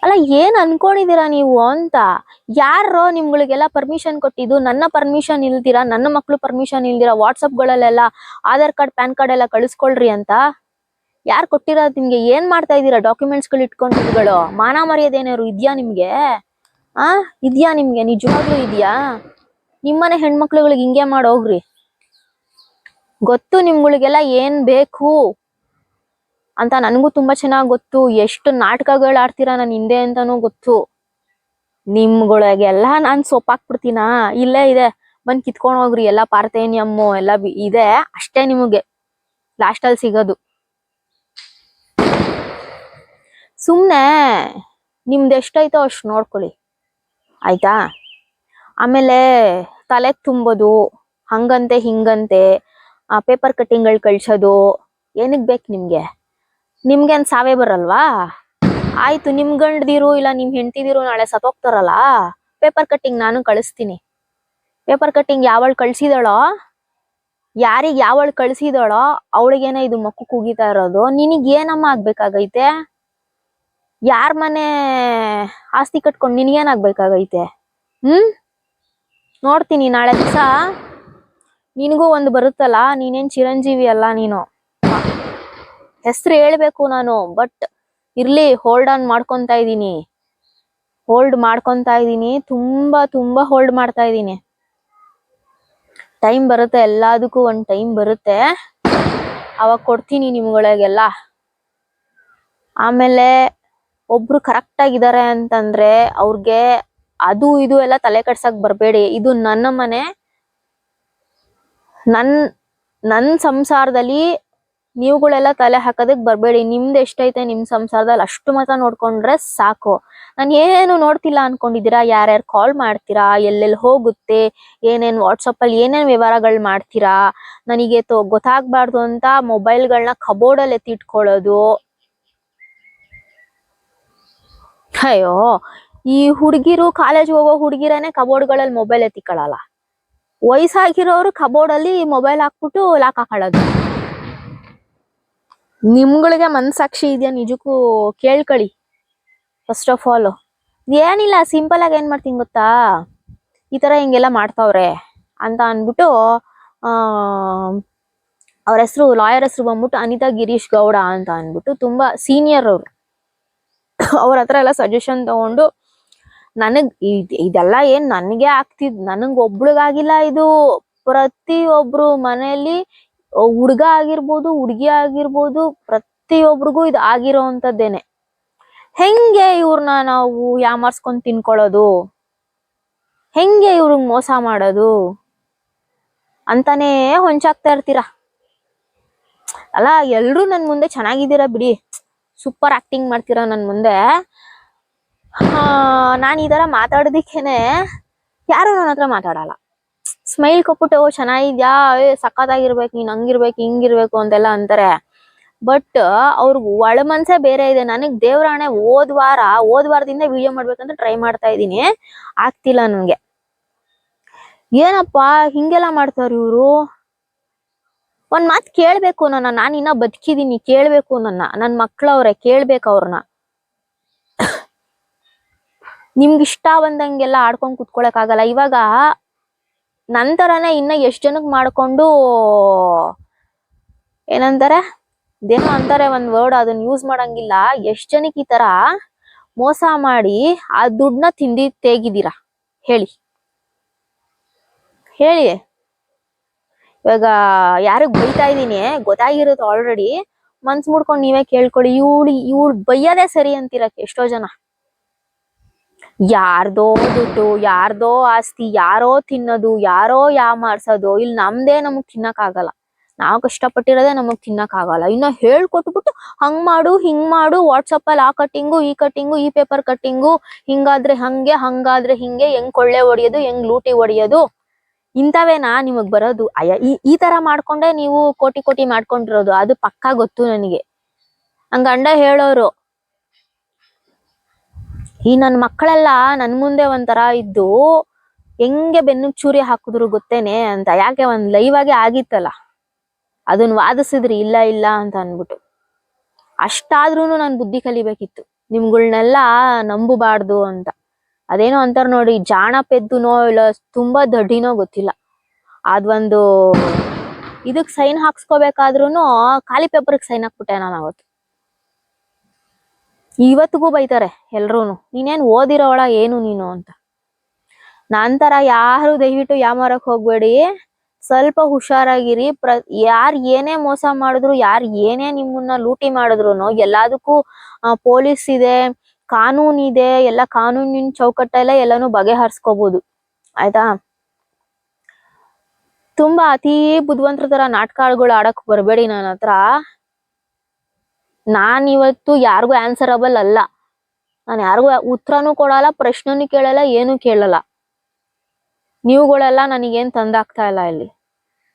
ಅಲ್ಲ, ಏನ್ ಅನ್ಕೊಂಡಿದ್ದೀರಾ ನೀವು ಅಂತ? ಯಾರೋ ನಿಮ್ಗಳಿಗೆಲ್ಲ ಪರ್ಮಿಷನ್ ಕೊಟ್ಟಿದ್ದು? ನನ್ನ ಪರ್ಮಿಷನ್ ಇಲ್ದಿರಾ? ನನ್ನ ಮಕ್ಕಳು ಪರ್ಮಿಷನ್ ಇಲ್ದಿರಾ? ವಾಟ್ಸಪ್ ಗಳಲ್ಲೆಲ್ಲ ಆಧಾರ್ ಕಾರ್ಡ್, ಪ್ಯಾನ್ ಕಾರ್ಡ್ ಎಲ್ಲ ಕಳಿಸ್ಕೊಳ್ರಿ ಅಂತ? ಯಾರು ಕೊಟ್ಟಿರೋದು ನಿಮ್ಗೆ? ಏನ್ ಮಾಡ್ತಾ ಇದ್ದೀರಾ? ಡಾಕ್ಯುಮೆಂಟ್ಸ್ಗಳು ಇಟ್ಕೊಂಡಿದ್ಗಳು ಮಾನ ಮರ್ಯಾದೆ ಏನಾದ್ರು ಇದ್ಯಾ ನಿಮ್ಗೆ? ಆ? ಇದ್ಯಾ ನಿಮ್ಗೆ? ನಿಜವಾಗ್ಲೂ ಇದ್ಯಾ? ನಿಮ್ಮನೆ ಹೆಣ್ಮಕ್ಳುಗಳಿಗೆ ಹಿಂಗೆ ಮಾಡಿ, ಹೋಗ್ರಿ. ಗೊತ್ತು ನಿಮ್ಗಳಿಗೆಲ್ಲ ಏನ್ ಬೇಕು? ಅಂತ ನನಗೂ ತುಂಬಾ ಚೆನ್ನಾಗಿ ಗೊತ್ತು. ಎಷ್ಟು ನಾಟಕಗಳು ಆಡ್ತೀರಾ ನಾನು ಹಿಂದೆ ಅಂತಾನೂ ಗೊತ್ತು. ನಿಮ್ಗಳಿಗೆಲ್ಲ ನಾನ್ ಸೊಪ್ಪಾಕ್ಬಿಡ್ತೀನಾ ಇಲ್ಲೇ ಇದೆ. ಬಂದ್ ಕಿತ್ಕೊಂಡ್ ಹೋಗ್ರಿ. ಎಲ್ಲ ಪಾರ್ಥೇನಿಯಮ್ಮು, ಎಲ್ಲ ಇದೆ. ಅಷ್ಟೇ ನಿಮಗೆ. ಲಾಸ್ಟ್ ಅಲ್ಲಿ ಸಿಗೋದು. ಸುಮ್ನೆ, ನಿಮ್ದು ಎಷ್ಟೈತೋ ಅಷ್ಟು ನೋಡ್ಕೊಳ್ಳಿ. ಆಯ್ತಾ? ಆಮೇಲೆ ತಲೆ ತುಂಬೋದು, ಹಂಗಂತೆ, ಹಿಂಗಂತೆ ಪೇಪರ್ ಕಟ್ಟಿಂಗ್ಗಳು ಕಳ್ಸೋದು, ಏನಕ್ ಬೇಕು ನಿಮ್ಗೆ? ನಿಮ್ಗೇನ್ ಸಾವೇ ಬರಲ್ವಾ? ಆಯ್ತು, ನಿಮ್ ಗಂಡದಿರು ಇಲ್ಲ ನಿಮ್ ಹೆಂಡ್ತಿದಿರು ನಾಳೆ ಸತ್ತೋಗ್ತಾರಲ್ಲ ಪೇಪರ್ ಕಟ್ಟಿಂಗ್ ನಾನು ಕಳಿಸ್ತೀನಿ. ಪೇಪರ್ ಕಟ್ಟಿಂಗ್ ಯಾವಳು ಕಳ್ಸಿದಾಳೋ, ಯಾರಿಗೆ ಯಾವಳು ಕಳ್ಸಿದಾಳೋ, ಅವಳಿಗೇನೋ ಇದು ಮಕ್ಕು ಕೂಗಿತಾ ಇರೋದು. ನಿನಗೇನಮ್ಮ ಆಗ್ಬೇಕಾಗೈತೆ? ಯಾರ್ ಮನೆ ಆಸ್ತಿ ಕಟ್ಕೊಂಡು ನಿನಗೇನಾಗಬೇಕಾಗೈತೆ ಹ್ಮ್? ನೋಡ್ತೀನಿ ನಾಳೆ ದಿವಸ. ನಿನಗೂ ಒಂದು ಬರುತ್ತಲ್ಲ, ನೀನೇನ್ ಚಿರಂಜೀವಿ ಅಲ್ಲ ನೀನು. ಹೆಸರು ಹೇಳ್ಬೇಕು ನಾನು, ಬಟ್ ಇರ್ಲಿ ಹೋಲ್ಡ್ ಆನ್ ಮಾಡ್ಕೊಂತ ಇದ್ದೀನಿ. ಹೋಲ್ಡ್ ಮಾಡ್ಕೊಂತ ಇದೀನಿ ತುಂಬಾ ತುಂಬಾ ಹೋಲ್ಡ್ ಮಾಡ್ತಾ ಇದ್ದೀನಿ. ಟೈಮ್ ಬರುತ್ತೆ, ಎಲ್ಲದಕ್ಕೂ ಒಂದು ಟೈಮ್ ಬರುತ್ತೆ. ಅವಾಗ ಕೊಡ್ತೀನಿ ನಿಮ್ಗಳಿಗೆಲ್ಲ. ಆಮೇಲೆ ಒಬ್ರು ಕರೆಕ್ಟ್ ಆಗಿದ್ದಾರೆ ಅಂತಂದ್ರೆ ಅವ್ರಿಗೆ ಅದು, ಇದು ಎಲ್ಲ ತಲೆ ಕಟ್ಸಕ್ ಬರ್ಬೇಡಿ. ಇದು ನನ್ನ ಮನೆ. ನನ್ ನನ್ ಸಂಸಾರದಲ್ಲಿ ನೀವುಗಳೆಲ್ಲ ತಲೆ ಹಾಕೋದಕ್ ಬರ್ಬೇಡಿ. ನಿಮ್ದು ಎಷ್ಟೈತೆ ನಿಮ್ ಸಂಸಾರದಲ್ಲಿ ಅಷ್ಟು ಮಾತ್ರ ನೋಡ್ಕೊಂಡ್ರೆ ಸಾಕು. ನಾನು ಏನು ನೋಡ್ತಿಲ್ಲ ಅನ್ಕೊಂಡಿದೀರಾ ಯಾರ್ಯಾರು ಕಾಲ್ ಮಾಡ್ತೀರಾ? ಎಲ್ಲೆಲ್ಲಿ ಹೋಗುತ್ತೆ? ಏನೇನ್ ವಾಟ್ಸಪ್ಪಲ್ಲಿ ಏನೇನ್ ವ್ಯವಹಾರಗಳು ಮಾಡ್ತೀರಾ? ನನಗೆ ತೊ, ಗೊತ್ತಾಗ್ಬಾರ್ದು ಅಂತ ಮೊಬೈಲ್ಗಳನ್ನ ಕಬೋರ್ಡಲ್ಲಿ ಎತ್ತಿಟ್ಕೊಳ್ಳೋದು ಅಯ್ಯೋ ಈ ಹುಡುಗಿರು ಕಾಲೇಜ್ ಹೋಗೋ ಹುಡುಗಿರನೇ ಕಬೋರ್ಡ್ಗಳಲ್ಲಿ ಮೊಬೈಲ್ ಎತ್ತಿಕೊಳ್ಳಲ್ಲ. ವಯಸ್ಸಾಗಿರೋರು ಕಬೋರ್ಡ್ ಅಲ್ಲಿ ಮೊಬೈಲ್ ಹಾಕ್ಬಿಟ್ಟು ಲಾಕ್ ಹಾಕೊಳ್ಳೋದು. ನಿಮ್ಗಳಿಗೆ ಮನ್ಸಾಕ್ಷಿ ಇದೆಯಾ ನಿಜಕ್ಕೂ? ಕೇಳ್ಕೊಳ್ಳಿ ಫಸ್ಟ್ ಆಫ್ ಆಲ್ ಏನಿಲ್ಲ ಸಿಂಪಲ್ ಆಗಿ ಏನ್ ಮಾಡ್ತೀನಿ ಗೊತ್ತಾ? ಈ ತರ ಹಿಂಗೆಲ್ಲ ಮಾಡ್ತಾವ್ರೆ ಅಂತ ಅನ್ಬಿಟ್ಟು ಆ, ಅವ್ರ ಹೆಸರು ಲಾಯರ್ ಹೆಸರು ಬಂದ್ಬಿಟ್ಟು ಅನಿತಾ ಗಿರೀಶ್ ಗೌಡ ಅಂತ ಅಂದ್ಬಿಟ್ಟು ತುಂಬಾ ಸೀನಿಯರ್ ಅವರು. ಅವ್ರ ಹತ್ರ ಎಲ್ಲ ಸಜೆಷನ್ ತಗೊಂಡು ನನಗ್ ಇದೆಲ್ಲ ಏನ್ ನನಗೆ ಆಗ್ತಿದ್, ನನಗ್ ಒಬ್ಳಿಗಾಗಿಲ್ಲ ಇದು. ಪ್ರತಿಯೊಬ್ರು ಮನೆಯಲ್ಲಿ ಹುಡ್ಗ ಆಗಿರ್ಬೋದು, ಹುಡ್ಗಿ ಆಗಿರ್ಬೋದು, ಪ್ರತಿಯೊಬ್ರಿಗೂ ಇದು ಆಗಿರೋಂಥದ್ದೇನೆ ಹೆಂಗೆ ಇವ್ರನ್ನ ನಾವು ಯಾಮಾರ್ಸ್ಕೊಂಡ್ ತಿನ್ಕೊಳ್ಳೋದು? ಹೆಂಗೆ ಇವ್ರಿಗೆ ಮೋಸ ಮಾಡೋದು? ಅಂತಾನೇ ಹೊಂಚಾಗ್ತಾ ಇರ್ತೀರಾ? ಅಲ್ಲ, ಎಲ್ರೂ ನನ್ ಮುಂದೆ ಚೆನ್ನಾಗಿದ್ದೀರಾ ಬಿಡಿ. ಸೂಪರ್ ಆಕ್ಟಿಂಗ್ ಮಾಡ್ತಿರೋ ನನ್ ಮುಂದೆ? ನಾನು ಈ ತರ ಮಾತಾಡೋದಿಕ್ಕೇನೆ ಯಾರು ನನ್ನ ಹತ್ರ ಮಾತಾಡಲ್ಲ. ಸ್ಮೈಲ್ ಕೊಟ್ಬಿಟ್ಟು "ಓ, ಚೆನ್ನಾಗಿದ್ಯಾ? ಏ ಸಖತ್ತಾಗಿರ್ಬೇಕು ನೀನ್ ಹಂಗಿರ್ಬೇಕು ಹಿಂಗಿರ್ಬೇಕು ಅಂತೆಲ್ಲ ಅಂತಾರೆ. ಬಟ್ ಅವ್ರಿಗೆ ಒಳ ಮನ್ಸೇ ಬೇರೆ ಇದೆ. ನನಗೆ ದೇವ್ರಾಣೆ ಹೋದ್ ವಾರ ಹೋದ್ ವಾರದಿಂದ ವಿಡಿಯೋ ಮಾಡ್ಬೇಕಂತ ಟ್ರೈ ಮಾಡ್ತಾ ಇದೀನಿ ಆಗ್ತಿಲ್ಲ ನನಗೆ. ಏನಪ್ಪಾ ಹಿಂಗೆಲ್ಲ ಮಾಡ್ತಾರ ಇವ್ರು? ಒಂದ್ ಮಾತ್ ಕೇಳ್ಬೇಕು ನನ್ನ ನಾನು ಇನ್ನ ಬದುಕಿದೀನಿ, ಕೇಳ್ಬೇಕು ನನ್ನ ನನ್ ಮಕ್ಳವ್ರೆ ಕೇಳ್ಬೇಕು ಅವ್ರನ್ನ. ನಿಮ್ಗೆ ಇಷ್ಟ ಬಂದಂಗೆಲ್ಲ ಆಡ್ಕೊಂಡ್ ಕುತ್ಕೊಳಕ್ ಆಗಲ್ಲ. ಇವಾಗ ನಂತರನೇ ಇನ್ನ ಎಷ್ಟ್ ಜನಕ್ ಮಾಡ್ಕೊಂಡು ಏನಂತಾರೆ? ದೇಹ ಅಂತಾರೆ ಒಂದ್ ವರ್ಡ್ ಅದನ್ನ ಯೂಸ್ ಮಾಡಂಗಿಲ್ಲ. ಎಷ್ಟ್ ಜನಕ್ಕೆ ಈ ತರ ಮೋಸ ಮಾಡಿ ಆ ದುಡ್ಡನ್ನ ತಿಂದಿ ತೆಗಿದೀರ? ಹೇಳಿ. ಹೇಳಿ. ಇವಾಗ ಯಾರಿಗ್ ಬೈತಾ ಇದೀನಿ ಗೊತ್ತಾಗಿರುತ್ತೆ ಆಲ್ರೆಡಿ ಮನ್ಸ್ ಮುಡ್ಕೊಂಡ್ ನೀವೇ ಕೇಳ್ಕೊಳ್ಳಿ. ಇವಳು ಇವಳು ಬೈಯೋದೇ ಸರಿ ಅಂತಿರಕ್ಕೆ ಎಷ್ಟೋ ಜನ. ಯಾರ್ದೋ ದುಡ್ಡು, ಯಾರ್ದೋ ಆಸ್ತಿ, ಯಾರೋ ತಿನ್ನೋದು, ಯಾರೋ ಯಾಮಾರ್ಸೋದು ಇಲ್ಲಿ ನಮ್ದೇ ನಮಗ್ ತಿನ್ನಕ್ ಆಗಲ್ಲ ನಾವ್ ಕಷ್ಟಪಟ್ಟಿರೋದೇ ನಮಗ್ ತಿನ್ನಕ್ ಆಗಲ್ಲ ಇನ್ನ ಹೇಳ್ಕೊಟ್ಬಿಟ್ಟು ಹಂಗ್ ಮಾಡು, ಹಿಂಗ್ ಮಾಡು ವಾಟ್ಸಪ್ ಅಲ್ಲಿ ಆ ಕಟ್ಟಿಂಗು ಈ ಕಟ್ಟಿಂಗು ಈ ಪೇಪರ್ ಕಟ್ಟಿಂಗು ಹಿಂಗಾದ್ರೆ ಹಂಗೆ, ಹಂಗಾದ್ರೆ ಹಿಂಗೆ, ಹೆಂಗ್ ಕೊಳ್ಳೆ ಹೊಡಿಯೋದು, ಹೆಂಗ್ ಲೂಟಿ ಹೊಡಿಯೋದು. ಇಂಥವೇನಾ ನಿಮಗ್ ಬರೋದು? ಅಯ್ಯ, ಈ ಈ ತರ ಮಾಡ್ಕೊಂಡೆ ನೀವು ಕೋಟಿ ಕೋಟಿ ಮಾಡ್ಕೊಂಡಿರೋದು. ಅದು ಪಕ್ಕಾ ಗೊತ್ತು ನನಗೆ. ಹಂಗ ಗಂಡ ಹೇಳೋರು, ಈ ನನ್ನ ಮಕ್ಕಳೆಲ್ಲ ನನ್ ಮುಂದೆ ಒಂಥರ ಇದ್ದು ಹೆಂಗೆ ಬೆನ್ನು ಚೂರಿ ಹಾಕಿದ್ರು ಗೊತ್ತೇನೆ? ಅಂತ. ಯಾಕೆ ಒಂದ್ ಲೈವ್ ಆಗಿ ಆಗಿತ್ತಲ್ಲ. ಅದನ್ನ ವಾದಿಸಿದ್ರಿ, ಇಲ್ಲ ಇಲ್ಲ ಅಂತ ಅನ್ಬಿಟ್ಟು ಅಷ್ಟಾದ್ರೂ ನಾನು ಬುದ್ಧಿ ಕಲಿಬೇಕಿತ್ತು. ನಿಮ್ಗಳನ್ನೆಲ್ಲ ನಂಬಬಾರ್ದು ಅಂತ. ಅದೇನೋ ಅಂತಾರ ನೋಡಿ ಜಾಣ ಪೆದ್ದುನೋ ಇಲ್ಲ, ತುಂಬಾ ದಡ್ಡಿನೋ ಗೊತ್ತಿಲ್ಲ. ಅದೊಂದು ಇದಕ್ ಸೈನ್ ಹಾಕ್ಸ್ಕೋಬೇಕಾದ್ರೂ ಖಾಲಿ ಪೇಪರ್ಗೆ ಸೈನ್ ಹಾಕ್ಬಿಟ್ಟೆ ನಾನು ಅವತ್ತು. ಇವತ್ತಿಗೂ ಬೈತಾರೆ ಎಲ್ರೂನು, ನೀನೇನ್ ಓದಿರೋಳ ಏನು ನೀನು ಅಂತ. ನಂತರ ಯಾರು ದಯವಿಟ್ಟು ಯಾಮಾರಕ್ ಹೋಗ್ಬೇಡಿ, ಸ್ವಲ್ಪ ಹುಷಾರಾಗಿರಿ, ಪ್ರ ಯಾರ್ ಏನೇ ಮೋಸ ಮಾಡಿದ್ರು, ಯಾರ್ ಏನೇ ನಿಮ್ಮನ್ನ ಲೂಟಿ ಮಾಡಿದ್ರು ಎಲ್ಲದಕ್ಕೂ ಪೊಲೀಸ್ ಇದೆ ಕಾನೂನ್ ಇದೆ ಎಲ್ಲ ಕಾನೂನಿನ ಚೌಕಟ್ಟಲ್ಲೇ ಎಲ್ಲಾನು ಬಗೆಹರಿಸ್ಕೋಬಹುದು ಆಯ್ತಾ? ತುಂಬಾ ಅತಿ ಬುದ್ಧಿವಂತರ ತರ ನಾಟಕಗಳು ಆಡಕ್ ಬರಬೇಡಿ ನನ್ನ ಹತ್ರ. ನಾನ್ ಇವತ್ತು ಯಾರಿಗೂ ಆನ್ಸರಬಲ್ ಅಲ್ಲ. ನಾನು ಯಾರಿಗೂ ಉತ್ತರನು ಕೊಡಲ್ಲ, ಪ್ರಶ್ನೆನೂ ಕೇಳಲ್ಲ, ಏನು ಕೇಳಲ್ಲ. ನೀವುಗಳೆಲ್ಲ ನನಗೇನ್ ತಂದಾಗ್ತಾ ಇಲ್ಲ ಇಲ್ಲಿ.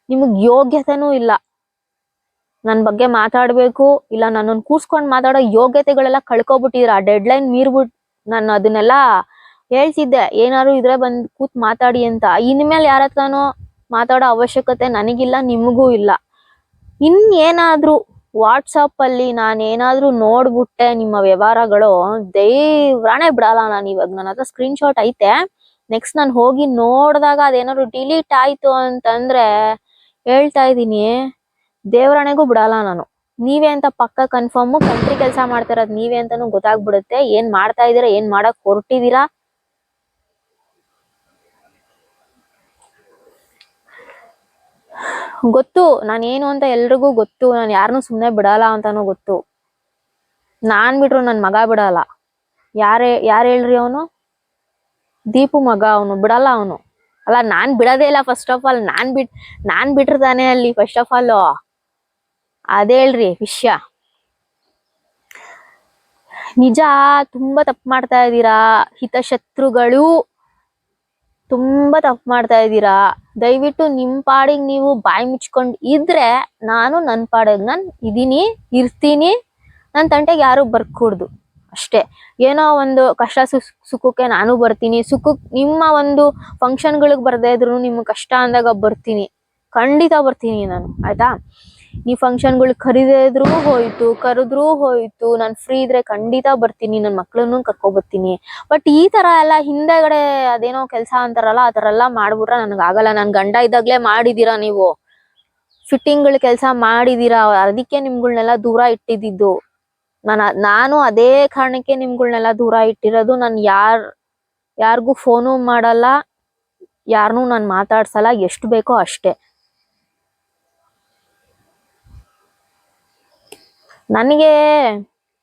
ನಿಮಗ್ ಯೋಗ್ಯತೆನೂ ಇಲ್ಲ. ನನ್ ಬಗ್ಗೆ ಮಾತಾಡ್ಬೇಕು, ಇಲ್ಲ ನನ್ನನ್ ಕೂಸ್ಕೊಂಡ್ ಮಾತಾಡೋ ಯೋಗ್ಯತೆಗಳೆಲ್ಲ ಕಳ್ಕೊಬಿಟ್ಟಿದ್ರ. ಆ ಡೆಡ್ ಲೈನ್ ಮೀರ್ಬಿಟ್ ನಾನು ಅದನ್ನೆಲ್ಲ ಹೇಳ್ತಿದ್ದೆ. ಏನಾದ್ರು ಇದ್ರೆ ಬಂದ್ ಕೂತ್ ಮಾತಾಡಿ ಅಂತ. ಇನ್ಮೇಲೆ ಯಾರ ಹತ್ರನೂ ಮಾತಾಡೋ ಅವಶ್ಯಕತೆ ನನಗಿಲ್ಲ, ನಿಮಗೂ ಇಲ್ಲ. ಇನ್ ಏನಾದ್ರು ವಾಟ್ಸಪ್ ಅಲ್ಲಿ ನಾನು ಏನಾದ್ರೂ ನೋಡ್ಬಿಟ್ಟೆ ನಿಮ್ಮ ವ್ಯವಹಾರಗಳು, ದೈವ್ರಾಣೆ ಬಿಡಲ್ಲ ನಾನು ಇವಾಗ. ನನ್ನ ಹತ್ರ ಸ್ಕ್ರೀನ್ ಶಾಟ್ ಐತೆ. ನೆಕ್ಸ್ಟ್ ನಾನು ಹೋಗಿ ನೋಡಿದಾಗ ಅದೇನಾದ್ರು ಡಿಲೀಟ್ ಆಯ್ತು ಅಂತಂದ್ರೆ ಹೇಳ್ತಾ ಇದೀನಿ ದೇವ್ರಾಣೆಗೂ ಬಿಡಲ್ಲ ನಾನು. ನೀವೇ ಅಂತ ಪಕ್ಕ ಕನ್ಫರ್ಮ್ ಕಂಟ್ರಿ ಕೆಲಸ ಮಾಡ್ತಿರೋದು ನೀವೇ ಅಂತಾನು ಗೊತ್ತಾಗ್ಬಿಡುತ್ತೆ. ಏನ್ ಮಾಡ್ತಾ ಇದೀರಾ ಏನ್ ಮಾಡಕ್ ಹೊರಟಿದೀರಾ ಗೊತ್ತು ನಾನು ಏನು ಅಂತ ಎಲ್ರಿಗೂ ಗೊತ್ತು. ನಾನು ಯಾರನ್ನೂ ಸುಮ್ಮನೆ ಬಿಡಲ್ಲ ಅಂತಾನು ಗೊತ್ತು. ನಾನ್ ಬಿಟ್ರು ನನ್ ಮಗ ಬಿಡಲ್ಲ. ಯಾರೇ, ಯಾರು ಹೇಳ್ರಿ ಅವನು? ದೀಪು ಮಗ ಅವನು, ಬಿಡಲ್ಲ ಅವನು. ಅಲ್ಲ, ನಾನ್ ಬಿಡೋದೇ ಇಲ್ಲ ಫಸ್ಟ್ ಆಫ್ ಆಲ್ ನಾನ್ ಬಿಟ್, ನಾನ್ ಬಿಟ್ರೆ ತಾನೇ ಅಲ್ಲಿ ಫಸ್ಟ್ ಆಫ್ ಆಲ್ ಅದೇಳ್ರಿ ವಿಷಯ. ನಿಜ, ತುಂಬಾ ತಪ್ಪು ಮಾಡ್ತಾ ಇದ್ದೀರಾ? ಹಿತಶತ್ರುಗಳು ತುಂಬಾ ತಪ್ಪು ಮಾಡ್ತಾ ಇದ್ದೀರಾ? ದಯವಿಟ್ಟು ನಿಮ್ ಪಾಡಿಗೆ ನೀವು ಬಾಯಿ ಮುಚ್ಕೊಂಡ್ ಇದ್ರೆ ನಾನು ನನ್ ಪಾಡಿಗೆ ನಾನ್ ಇದೀನಿ, ಇರ್ತೀನಿ. ನನ್ನ ತಂಟೆಗೆ ಯಾರು ಬರ್ಕೂಡ್ದು ಅಷ್ಟೇ. ಏನೋ ಒಂದು ಕಷ್ಟ ಸುಖ್ ಸುಖಕ್ಕೆ ನಾನು ಬರ್ತೀನಿ. ಸುಖಕ್ ನಿಮ್ಮ ಒಂದು ಫಂಕ್ಷನ್ಗಳಿಗೆ ಬರ್ದೇ ಇದ್ರು ನಿಮ್ಗೆ ಕಷ್ಟ ಅಂದಾಗ ಬರ್ತೀನಿ. ಖಂಡಿತ ಬರ್ತೀನಿ ನಾನು, ಆಯ್ತಾ? ಈ ಫಂಕ್ಷನ್ಗಳು ಗಳು ಇದ್ರು ಹೋಯ್ತು, ಕರೆದ್ರೂ ಹೋಯ್ತು, ನಾನು ಫ್ರೀ ಇದ್ರೆ ಖಂಡಿತ ಬರ್ತೀನಿ ನನ್ನ ಮಕ್ಳನ್ನು ಕರ್ಕೊ ಬರ್ತೀನಿ ಬಟ್ ಈ ತರ ಎಲ್ಲ ಹಿಂದೆಗಡೆ ಅದೇನೋ ಕೆಲಸ ಅಂತಾರಲ್ಲ, ಆ ತರ ಎಲ್ಲ ಮಾಡ್ಬಿಟ್ರೆ ನನಗೆ ಆಗಲ್ಲ. ನನ್ ಗಂಡ ಇದ್ದಾಗ್ಲೇ ಮಾಡಿದೀರಾ ನೀವು? ಫಿಟ್ಟಿಂಗ್ಗಳ ಕೆಲಸ ಮಾಡಿದೀರಾ? ಅದಕ್ಕೆ ನಿಮ್ಗಳನ್ನೆಲ್ಲ ದೂರ ಇಟ್ಟಿದ್ದು. ನಾನು ನಾನು ಅದೇ ಕಾರಣಕ್ಕೆ ನಿಮ್ಗಳನ್ನೆಲ್ಲ ದೂರ ಇಟ್ಟಿರೋದು. ನಾನು ಯಾರ್, ಯಾರಿಗೂ ಫೋನು ಮಾಡಲ್ಲ ಯಾರನ್ನೂ ನಾನು ಮಾತಾಡ್ಸಲ್ಲ. ಎಷ್ಟು ಬೇಕೋ ಅಷ್ಟೇ. ನನಗೆ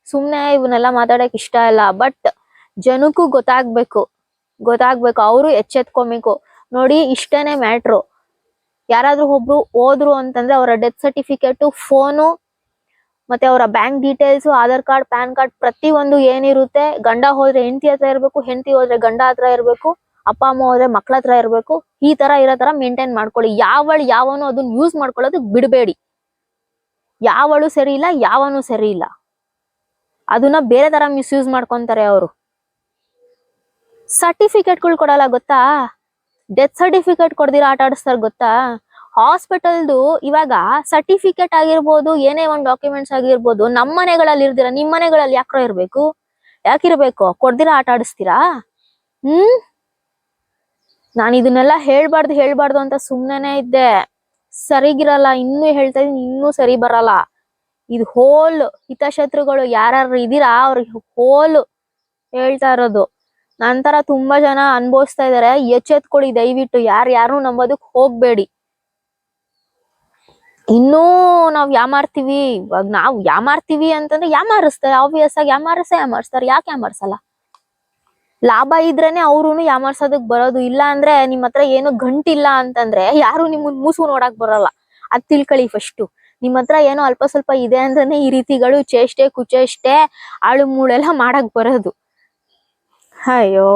ಸುಮ್ನೆ ಇವನ್ನೆಲ್ಲ ಮಾತಾಡಕ್ ಇಷ್ಟ ಇಲ್ಲ ಬಟ್ ಜನಕ್ಕೂ ಗೊತ್ತಾಗ್ಬೇಕು ಗೊತ್ತಾಗ್ಬೇಕು, ಅವರು ಎಚ್ಚೆತ್ಕೊಬೇಕು. ನೋಡಿ, ಇಷ್ಟೇನೆ ಮ್ಯಾಟ್ರು ಯಾರಾದ್ರೂ ಒಬ್ರು ಹೋದ್ರು ಅಂತಂದ್ರೆ ಅವರ ಡೆತ್ ಸರ್ಟಿಫಿಕೇಟ್ ಫೋನು ಮತ್ತೆ ಅವರ bank details Aadhaar card PAN card ಪ್ರತಿ ಒಂದು ಏನಿರುತ್ತೆ. ಗಂಡ ಹೋದ್ರೆ ಹೆಂಡತಿ ಹತ್ರ ಇರ್ಬೇಕು, ಹೆಂಡತಿ ಹೋದ್ರೆ ಗಂಡ ಹತ್ರ ಇರ್ಬೇಕು, ಅಪ್ಪ, ಅಮ್ಮ ಹೋದ್ರೆ ಮಕ್ಳ ಹತ್ರ ಇರ್ಬೇಕು. ಈ ತರ ಇರೋ ತರ ಮೇಂಟೈನ್ ಮಾಡ್ಕೊಳ್ಳಿ. ಯಾವಳು ಯಾವನು ಅದನ್ನ ಯೂಸ್ ಮಾಡ್ಕೊಳ್ಳೋದಕ್ ಬಿಡಬೇಡಿ. ಯಾವಳು ಸರಿ ಇಲ್ಲ, ಯಾವನು ಸರಿ ಇಲ್ಲ. ಅದನ್ನ ಬೇರೆ ತರ ಮಿಸ್ಯೂಸ್ ಮಾಡ್ಕೊಂತಾರೆ ಅವರು. ಸರ್ಟಿಫಿಕೇಟ್ಗಳು ಕೊಡಲ್ಲ ಗೊತ್ತಾ? ಡೆತ್ ಸರ್ಟಿಫಿಕೇಟ್ ಕೊಡ್ದಿರ ಆಟ ಆಡಿಸ್ತಾರೆ ಗೊತ್ತಾ? ಹಾಸ್ಪಿಟಲ್ದು ಇವಾಗ ಸರ್ಟಿಫಿಕೇಟ್ ಆಗಿರ್ಬೋದು, ಏನೇ ಒಂದ್ ಡಾಕ್ಯುಮೆಂಟ್ಸ್ ಆಗಿರ್ಬೋದು ನಮ್ಮ ಮನೆಗಳಲ್ಲಿ ಇರ್ದಿರ, ನಿಮ್ ಮನೆಗಳಲ್ಲಿ ಯಾಕ್ರೋ ಇರ್ಬೇಕು? ಯಾಕಿರ್ಬೇಕು? ಕೊಡ್ದಿರ ಆಟ ಆಡಿಸ್ತೀರಾ? ಹ್ಮ್? ನಾನು ಇದನ್ನೆಲ್ಲ ಹೇಳ್ಬಾರ್ದು ಹೇಳ್ಬಾರ್ದು ಅಂತ ಸುಮ್ಮನೆ ಇದ್ದೆ. ಸರಿಗಿರಲ್ಲ, ಇನ್ನೂ ಹೇಳ್ತಾ ಇದೀನಿ ಇನ್ನೂ ಸರಿ ಬರಲ್ಲ. ಇದು ಹೋಲ್ ಹಿತಶತ್ರುಗಳು ಯಾರು ಇದೀರಾ ಅವ್ರಿಗೆ ಹೋಲ್ ಹೇಳ್ತಾ ಇರೋದು. ನಂತರ ತುಂಬಾ ಜನ ಅನ್ಭವಿಸ್ತಾ ಇದಾರೆ ಎಚ್ಚೆತ್ಕೊಳ್ಳಿ ದಯವಿಟ್ಟು, ಯಾರು ಯಾರು ನಂಬೋದಕ್ ಹೋಗ್ಬೇಡಿ. ಇನ್ನೂ ನಾವ್ ಯಾಮಾರ್ತೀವಿ ಇವಾಗ ನಾವ್ ಯಾಮಾರ್ತೀವಿ ಅಂತಂದ್ರೆ ಯಾಮಾರಿಸ್ತಾರೆ ಆಬ್ವಿಯಸ್ ಆಗಿ ಯಾಮಾರಿಸೇ ಯಾಮಾರಿಸ್ತಾರೆ ಯಾಕೆ ಯಾಮಾರ್ಸಲ್ಲ ಲಾಭ ಇದ್ರೇನೆ ಅವ್ರುನು ಯಾಮಾರ್ಸೋದಕ್ ಬರೋದು ಇಲ್ಲ ಅಂದ್ರೆ ನಿಮ್ ಹತ್ರ ಏನು ಗಂಟಿಲ್ಲ ಅಂತಂದ್ರೆ ಯಾರು ನಿಮ್ಮನ್ ಮೂಸು ನೋಡಕ್ ಬರಲ್ಲ. ಅದ್ ತಿಳ್ಕೊಳ್ಳಿ ಫಸ್ಟ್ ನಿಮ್ ಹತ್ರ ಏನೋ ಅಲ್ಪ ಸ್ವಲ್ಪ ಇದೆ ಅಂದ್ರೆ ಈ ರೀತಿಗಳು ಚೇಷ್ಟೆ, ಕುಚೇಷ್ಟೆ, ಆಳು ಮೂಳೆಲ್ಲ ಮಾಡಕ್ ಬರೋದು. ಅಯ್ಯೋ,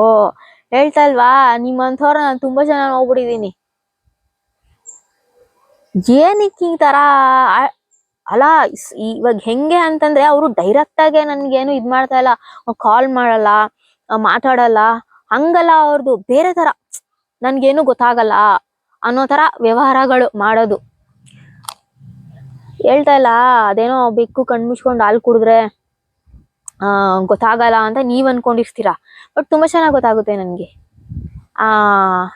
ಹೇಳ್ತಾ ಇಲ್ವಾ? ನಿಮ್ಮಂಥವ್ರ ನಾನ್ ತುಂಬಾ ಜನ ನೋಡ್ಬಿಟ್ಟಿದೀನಿ. ಏನಕ್ಕೆ ಈ ತರ? ಅಲ್ಲ ಇವಾಗ ಹೆಂಗೆ ಅಂತಂದ್ರೆ ಅವರು ಡೈರೆಕ್ಟ್ ಆಗಿ ನನ್ಗೇನು ಇದ್ ಮಾಡ್ತಾ ಇಲ್ಲ. ಕಾಲ್ ಮಾಡಲ್ಲ. ಮಾತಾಡಲ್ಲ. ಹಂಗಲ್ಲ ಅವ್ರದ್ದು ಬೇರೆ ತರ. ನನ್ಗೇನು ಗೊತ್ತಾಗಲ್ಲ ಅನ್ನೋ ತರ ವ್ಯವಹಾರಗಳು ಮಾಡೋದು. ಹೇಳ್ತಾ ಇಲ್ಲ. ಅದೇನೋ ಬೆಕ್ಕು ಕಣ್ಮುಚ್ಕೊಂಡು ಹಾಲು ಕುಡಿದ್ರೆ, ಆ, ಗೊತ್ತಾಗಲ್ಲ ಅಂತ ನೀವ್ ಅನ್ಕೊಂಡಿರ್ತೀರಾ? ಬಟ್ ತುಂಬಾ ಚೆನ್ನಾಗಿ ಗೊತ್ತಾಗುತ್ತೆ ನನ್ಗೆ. ಆ,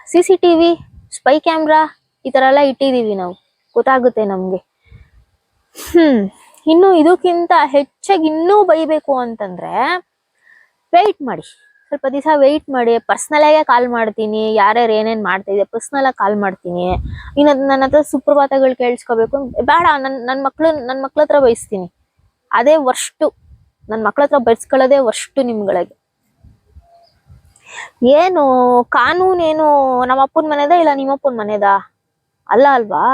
C C TV spy camera ಈ ತರ ಎಲ್ಲ ಇಟ್ಟಿದೀವಿ ನಾವು. ಗೊತ್ತಾಗುತ್ತೆ ನಮ್ಗೆ. ಹ್ಮ್. ಇನ್ನು ಇದಕ್ಕಿಂತ ಹೆಚ್ಚಾಗಿ ಇನ್ನೂ ಬೈಬೇಕು ಅಂತಂದ್ರೆ ವೆಯ್ಟ್ ಮಾಡಿ. ಸ್ವಲ್ಪ ದಿವಸ ವೆಯ್ಟ್ ಮಾಡಿ. ಪರ್ಸ್ನಲ್ ಆಗಿ ಕಾಲ್ ಮಾಡ್ತೀನಿ. ಯಾರ್ಯಾರು ಏನೇನು ಮಾಡ್ತಾ ಇದೆ ಪರ್ಸ್ನಲ್ ಆಗಿ ಕಾಲ್ ಮಾಡ್ತೀನಿ. ಇನ್ನು ನನ್ನ ಹತ್ರ ಸುಪ್ರಭಾತಗಳು ಕೇಳಿಸ್ಕೋಬೇಕು. ಬೇಡ ನನ್ನ ನನ್ನ ಮಕ್ಳು ನನ್ನ ಮಕ್ಳ ಹತ್ರ ಬಯಸ್ತೀನಿ. ಅದೇ ವರ್ಷ್ಟು ನನ್ನ ಮಕ್ಳ ಹತ್ರ ಬಯಸ್ಕೊಳ್ಳೋದೇ ವರ್ಷ್ಟು ನಿಮ್ಗಳಿಗೆ. ಏನು, ಕಾನೂನೇನು ನಮ್ಮ ಅಪ್ಪನ ಮನೆದ ಇಲ್ಲ ನಿಮ್ಮಪ್ಪನ ಮನೆದ ಅಲ್ಲ ಅಲ್ವಾ?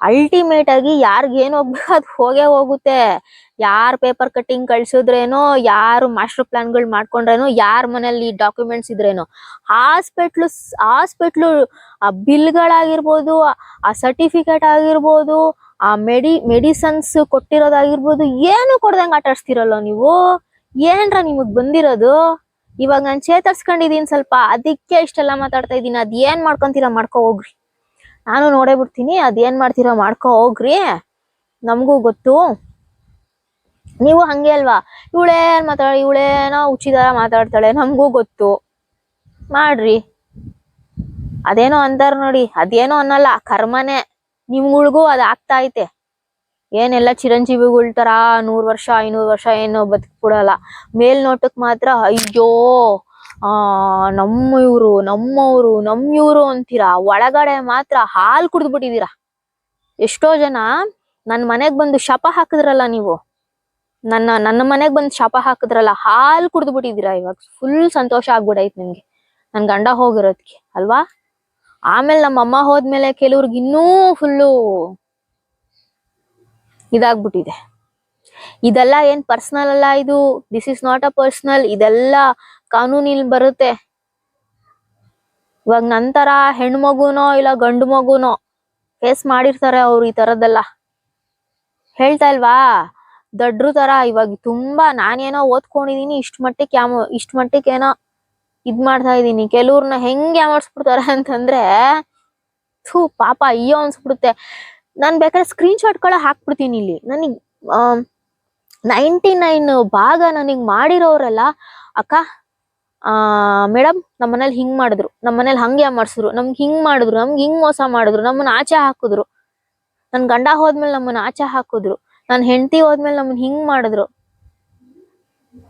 ಅಲ್ಟಿಮೇಟ್ ಆಗಿ ಯಾರ್ಗ್ ಏನ್ ಹೋಗ್ಬೇಕು ಅದು ಹೋಗೇ ಹೋಗುತ್ತೆ. ಯಾರ್ ಪೇಪರ್ ಕಟ್ಟಿಂಗ್ ಕಳ್ಸಿದ್ರೇನೋ, ಯಾರು ಮಾಸ್ಟರ್ ಪ್ಲಾನ್ಗಳು ಮಾಡ್ಕೊಂಡ್ರೇನೋ, ಯಾರ ಮನೇಲಿ ಡಾಕ್ಯುಮೆಂಟ್ಸ್ ಇದ್ರೇನೋ. ಹಾಸ್ಪಿಟ್ಲು ಹಾಸ್ಪಿಟ್ಲು ಆ ಬಿಲ್ಗಳಾಗಿರ್ಬೋದು, ಆ ಸರ್ಟಿಫಿಕೇಟ್ ಆಗಿರ್ಬೋದು, ಆ ಮೆಡಿ ಮೆಡಿಸನ್ಸ್ ಕೊಟ್ಟಿರೋದಾಗಿರ್ಬೋದು, ಏನು ಕೊಡ್ದಂಗ್ ಆಟ ಆಡ್ಸ್ತಿರಲ್ಲ ನೀವು? ಏನ್ರ ನಿಮಗ್ ಬಂದಿರೋದು? ಇವಾಗ ನಾನ್ ಚೇತರ್ಸ್ಕೊಂಡಿದೀನಿ ಸ್ವಲ್ಪ, ಅದಕ್ಕೆ ಇಷ್ಟೆಲ್ಲ ಮಾತಾಡ್ತಾ ಇದೀನಿ. ಅದ್ ಏನ್ ಮಾಡ್ಕೊಂತೀರಾ ಮಾಡ್ಕೊ ಹೋಗ್ರಿ. ನಾನು ನೋಡೇ ಬಿಡ್ತೀನಿ, ಅದೇನ್ ಮಾಡ್ತೀರಾ ಮಾಡ್ಕೊ, ಹೋಗ್ರಿ. ನಮಗೂ ಗೊತ್ತು. ನೀವು ಹಂಗೆ ಅಲ್ವಾ? ಇವಳೇನ್ ಮಾತಾಡ ಇವಳೇನೋ ಉಚಿದಾರ ಮಾತಾಡ್ತಾಳೆ, ನಮಗೂ ಗೊತ್ತು. ಮಾಡ್ರಿ. ಅದೇನೋ ಅಂತಾರ ನೋಡಿ, ಅದೇನೋ ಅನ್ನಲ್ಲ, ಕರ್ಮನೇ. ನಿಮ್ಗಳಿಗೂ ಅದ್ ಆಗ್ತಾ ಐತೆ. ಏನೆಲ್ಲ ಚಿರಂಜೀವಿಗಳ ತರ ನೂರ್ ವರ್ಷ, ಐನೂರ್ ವರ್ಷ ಏನು ಬದುಕ್ಬಿಡಲ್ಲ ಮೇಲ್ನೋಟಕ್ ಮಾತ್ರ, ಅಯ್ಯೋ! ನಮ್ಮ ಇವರು ನಮ್ಮವ್ರು ನಮ್ಮ ಇವರು ಅಂತೀರಾ? ಒಳಗಡೆ ಮಾತ್ರ ಹಾಲ್ ಕುಡಿದ್ಬಿಟ್ಟಿದ್ದೀರಾ? ಎಷ್ಟೋ ಜನ ನನ್ನ ಮನೆಗೆ ಬಂದು ಶಪ ಹಾಕಿದ್ರಲ್ಲ ನೀವು? ನನ್ನ ನನ್ನ ಮನೆಗೆ ಬಂದು ಶಪ ಹಾಕಿದ್ರಲ್ಲ, ಹಾಲು ಕುಡಿದ್ಬಿಟ್ಟಿದ್ದೀರಾ ಇವಾಗ? ಫುಲ್ ಸಂತೋಷ ಆಗ್ಬಿಡೈತ್ ನಿಮ್ಗೆ, ನನ್ ಗಂಡ ಹೋಗಿರೋದ್ಕೆ, ಅಲ್ವಾ? ಆಮೇಲೆ ನಮ್ಮ ಅಮ್ಮ ಹೋದ್ಮೇಲೆ ಕೆಲವ್ರಿಗೆ ಇನ್ನೂ ಫುಲ್ಲು ಇದಾಗ್ಬಿಟ್ಟಿದೆ. ಇದೆಲ್ಲ ಏನ್ ಪರ್ಸನಲ್ ಅಲ್ಲ ಇದು? This is not a personal ಇದೆಲ್ಲ ಕಾನೂನಿಲ್ ಬರುತ್ತೆ. ಇವಾಗ ನಂತರ ಹೆಣ್ಣು ಮಗುನೋ ಇಲ್ಲ ಗಂಡು ಮಗುನೋ ಫೇಸ್ ಮಾಡಿರ್ತಾರೆ ಅವ್ರು ಈ ತರದ್ದೆಲ್ಲ ಹೇಳ್ತಾ ಇಲ್ವಾ? ದಡ್ರು ತರ ಇವಾಗ ತುಂಬಾ ನಾನೇನೋ ಓದ್ಕೊಂಡಿದೀನಿ, ಇಷ್ಟ್ ಮಟ್ಟಕ್ಕೆ ಯಾಮ ಇಷ್ಟ್ ಮಟ್ಟಕ್ಕೆ ಏನೋ ಇದ್ ಮಾಡ್ತಾ ಇದೀನಿ. ಕೆಲವ್ರನ್ನ ಹೆಂಗ್ ಯಾಮಾಡ್ಸ್ಬಿಡ್ತಾರೆ ಅಂತಂದ್ರೆ, ಥೂ ಪಾಪ ಅಯ್ಯೋ ಅನ್ಸ್ಬಿಡುತ್ತೆ. ನಾನ್ ಬೇಕಾದ್ರೆ ಸ್ಕ್ರೀನ್ ಶಾಟ್ಗಳ ಹಾಕ್ಬಿಡ್ತೀನಿ ಇಲ್ಲಿ. ನನಗ್ ನೈಂಟಿ ನೈನ್ ಭಾಗ ನನಗ್ ಮಾಡಿರೋರೆಲ್ಲ, ಅಕ್ಕ, ಆ ಮೇಡಮ್ ನಮ್ಮ ಮನೇಲಿ ಹಿಂಗ್ ಮಾಡಿದ್ರು. ನಮ್ಮ ಮನೇಲಿ ಹಂಗೆ ಮಾಡಿಸಿದ್ರು. ನಮ್ಗೆ ಹಿಂಗ್ ಮಾಡಿದ್ರು. ನಮ್ಗೆ ಹಿಂಗ್ ಮೋಸ ಮಾಡಿದ್ರು. ನಮ್ಮನ್ನ ಆಚೆ ಹಾಕಿದ್ರು. ನನ್ ಗಂಡ ಹೋದ್ಮೇಲೆ ನಮ್ಮನ್ನ ಆಚೆ ಹಾಕಿದ್ರು. ನನ್ ಹೆಂಡತಿ ಹೋದ್ಮೇಲೆ ನಮ್ಮನ್ನ ಹಿಂಗ್ ಮಾಡಿದ್ರು.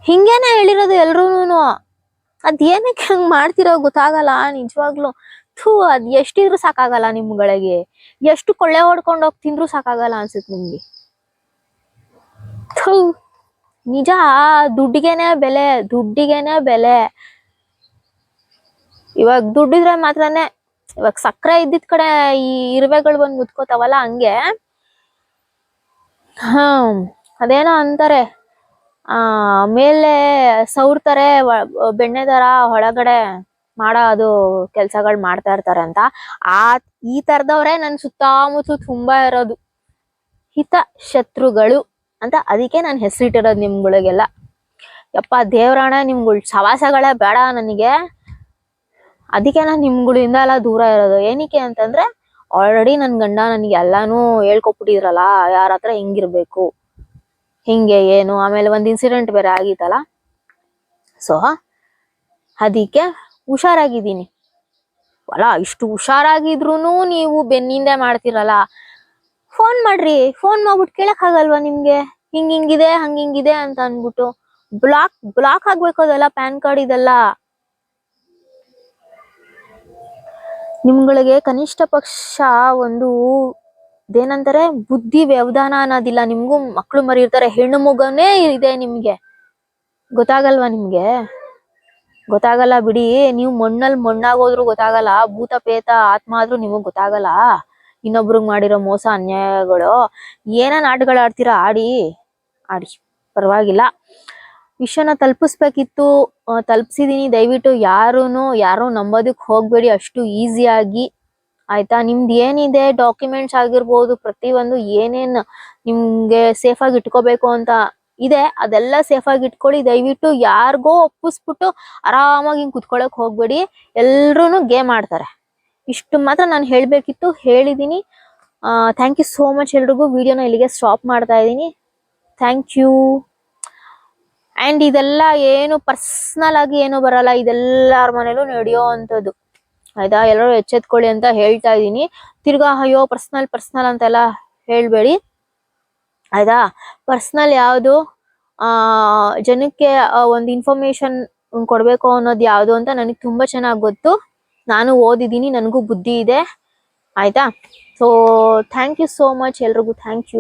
ಹಿಂಗೇನೆ ಹೇಳಿರೋದು ಎಲ್ರೂನು ಅದ್ ಏನಕ್ಕೆ ಹಂಗ್ ಮಾಡ್ತಿರೋ ಗೊತ್ತಾಗಲ್ಲ ನಿಜವಾಗ್ಲು. ಥೂ, ಅದ್ ಎಷ್ಟಿದ್ರು ಸಾಕಾಗಲ್ಲ ನಿಮ್ಗಳಿಗೆ. ಎಷ್ಟು ಕೊಳ್ಳೆ ಹೊಡ್ಕೊಂಡು ಹೋಗಿ ತಿಂದ್ರು ಸಾಕಾಗಲ್ಲ ಅನ್ಸುತ್ತೆ ನಿಮ್ಗೆ. ಥೂ, ನಿಜ, ದುಡ್ಡಿಗೆನೆ ಬೆಲೆ ದುಡ್ಡಿಗೆನೆ ಬೆಲೆ. ಇವಾಗ ದುಡ್ಡಿದ್ರೆ ಮಾತ್ರನೇ, ಇವಾಗ ಸಕ್ಕರೆ ಇದ್ದಿದ್ ಕಡೆ ಈ ಇರುವೆಗಳು ಬಂದು ಮುತ್ಕೋತಾವಲ್ಲ ಹಂಗೆ. ಹಾ, ಅದೇನೋ ಅಂತಾರೆ. ಆ, ಮೇಲೆ ಸೌರ್ತಾರೆ ಬೆಣ್ಣೆ ತರ ಒಳಗಡೆ ಮಾಡೋ ಅದು ಕೆಲ್ಸಗಳು ಮಾಡ್ತಾ ಇರ್ತಾರೆ ಅಂತ. ಆ, ಈ ತರದವ್ರೆ ನನ್ ಸುತ್ತಮುತ್ತ ತುಂಬಾ ಇರೋದು. ಹಿತ ಶತ್ರುಗಳು ಅಂತ ಅದಕ್ಕೆ ನಾನು ಹೆಸರಿಟ್ಟಿರೋದು ನಿಮ್ಗಳಿಗೆಲ್ಲ. ಯಪ್ಪ ದೇವ್ರಾಣ, ನಿಮ್ಗಳ ಸವಾಸಗಳೇ ಬೇಡ ನನಗೆ. ಅದಕ್ಕೆ ನಾನು ನಿಮ್ಗಳಿಂದ ಎಲ್ಲ ದೂರ ಇರೋದು. ಏನಕ್ಕೆ ಅಂತಂದ್ರೆ ಆಲ್ರೆಡಿ ನನ್ನ ಗಂಡ ನನಗೆ ಎಲ್ಲಾನು ಹೇಳ್ಕೊಟ್ಬಿಟ್ಟಿದ್ರಲ್ಲ, ಯಾರ ಹತ್ರ ಹೆಂಗಿರ್ಬೇಕು, ಹಿಂಗೆ, ಏನು, ಆಮೇಲೆ ಒಂದು ಇನ್ಸಿಡೆಂಟ್ ಬೇರೆ ಆಗಿತ್ತಲ್ಲ. ಸೊ ಅದಕ್ಕೆ ಹುಷಾರಾಗಿದ್ದೀನಿ. ಅಲ್ಲ, ಇಷ್ಟು ಹುಷಾರಾಗಿದ್ರೂ ನೀವು ಬೆನ್ನಿಂದೆ ಮಾಡ್ತಿರಲ್ಲ. ಫೋನ್ ಮಾಡ್ರಿ ಫೋನ್ ಮಾಡ್ಬಿಟ್ಟು ಕೇಳಕ್ ಆಗಲ್ವಾ ನಿಮ್ಗೆ? ಹಿಂಗ್ ಹಿಂಗಿದೆ, ಹಂಗ್ ಹಿಂಗಿದೆ ಅಂತ ಅನ್ಬಿಟ್ಟು ಬ್ಲಾಕ್ ಬ್ಲಾಕ್ ಆಗ್ಬೇಕು ಅದೆಲ್ಲ ಪ್ಯಾನ್ ಕಾರ್ಡ್ ಇದೆಲ್ಲ. ನಿಮ್ಗಳಿಗೆ ಕನಿಷ್ಠ ಪಕ್ಷ ಒಂದು ಏನಂತಾರೆ ಬುದ್ಧಿ ವ್ಯವಧಾನ ಅನ್ನೋದಿಲ್ಲ. ನಿಮ್ಗೂ ಮಕ್ಳು ಮರಿ ಇರ್ತಾರೆ ಹೆಣ್ಣು ಮಗನೇ ಇದೆ ನಿಮ್ಗೆ. ಗೊತ್ತಾಗಲ್ವಾ ನಿಮ್ಗೆ? ಗೊತ್ತಾಗಲ್ಲ ಬಿಡಿ. ನೀವು ಮಣ್ಣಲ್ಲಿ ಮಣ್ಣಾಗೋದ್ರು ಗೊತ್ತಾಗಲ್ಲ ಭೂತ ಪೇತ ಆತ್ಮ ಆದ್ರೂ ನಿಮಗ್ ಗೊತ್ತಾಗಲ್ಲ. ಇನ್ನೊಬ್ರಿಗೆ ಮಾಡಿರೋ ಮೋಸ, ಅನ್ಯಾಯಗಳು ಏನೇನ್ ಆಟಗಳು ಆಡ್ತೀರಾ, ಆಡಿ ಆಡಿ ಪರವಾಗಿಲ್ಲ. ವಿಷಯನ ತಲುಪಿಸ್ಬೇಕಿತ್ತು ತಲುಪಿಸಿದೀನಿ. ದಯವಿಟ್ಟು ಯಾರೂನು, ಯಾರು ನಂಬೋದಕ್ಕೆ ಹೋಗ್ಬೇಡಿ. ಅಷ್ಟು ಈಸಿಯಾಗಿ ಆಯ್ತಾ? ನಿಮ್ದು ಏನಿದೆ? ಡಾಕ್ಯುಮೆಂಟ್ಸ್ ಆಗಿರ್ಬೋದು, ಪ್ರತಿಯೊಂದು ಏನೇನು ನಿಮ್ಗೆ ಸೇಫಾಗಿ ಇಟ್ಕೋಬೇಕು ಅಂತ ಇದೆ. ಅದೆಲ್ಲ ಸೇಫಾಗಿ ಇಟ್ಕೊಳ್ಳಿ. ದಯವಿಟ್ಟು ಯಾರಿಗೋ ಒಪ್ಪಿಸ್ಬಿಟ್ಟು ಆರಾಮಾಗಿ ಹಿಂಗೆ ಕುತ್ಕೊಳಕ್ ಹೋಗ್ಬೇಡಿ. ಗೇಮ್ ಆಡ್ತಾರೆ. ಇಷ್ಟು ಮಾತ್ರ ನಾನು ಹೇಳಬೇಕಿತ್ತು. ಹೇಳಿದ್ದೀನಿ ಥ್ಯಾಂಕ್ ಯು ಸೋ ಮಚ್ ಎಲ್ರಿಗೂ. ವಿಡಿಯೋನ ಇಲ್ಲಿಗೆ ಸ್ಟಾಪ್ ಮಾಡ್ತಾ ಇದ್ದೀನಿ ಥ್ಯಾಂಕ್ ಯು ಅಂಡ್ ಇದೆಲ್ಲ ಏನು ಪರ್ಸನಲ್ ಆಗಿ ಏನು ಬರಲ್ಲ. ಇದೆಲ್ಲರ ಮನೇಲೂ ನಡೆಯೋ ಅಂಥದ್ದು. ಆಯ್ತಾ? ಎಲ್ಲರೂ ಎಚ್ಚೆತ್ಕೊಳ್ಳಿ ಅಂತ ಹೇಳ್ತಾ ಇದ್ದೀನಿ ತಿರ್ಗಾ, ಅಯ್ಯೋ ಪರ್ಸನಲ್ ಪರ್ಸನಲ್ ಅಂತೆಲ್ಲ ಹೇಳ್ಬೇಡಿ. ಆಯ್ತಾ? ಪರ್ಸನಲ್ ಯಾವುದು? ಜನಕ್ಕೆ ಒಂದು ಇನ್ಫಾರ್ಮೇಶನ್ ಕೊಡ್ಬೇಕು ಅನ್ನೋದು ಯಾವುದು ಅಂತ ನನಗೆ ತುಂಬಾ ಚೆನ್ನಾಗಿ ಗೊತ್ತು. ನಾನು ಓದಿದ್ದೀನಿ ನನಗೂ ಬುದ್ಧಿ ಇದೆ. ಆಯ್ತಾ? So thank you so much ಎಲ್ರಿಗೂ ಥ್ಯಾಂಕ್ ಯು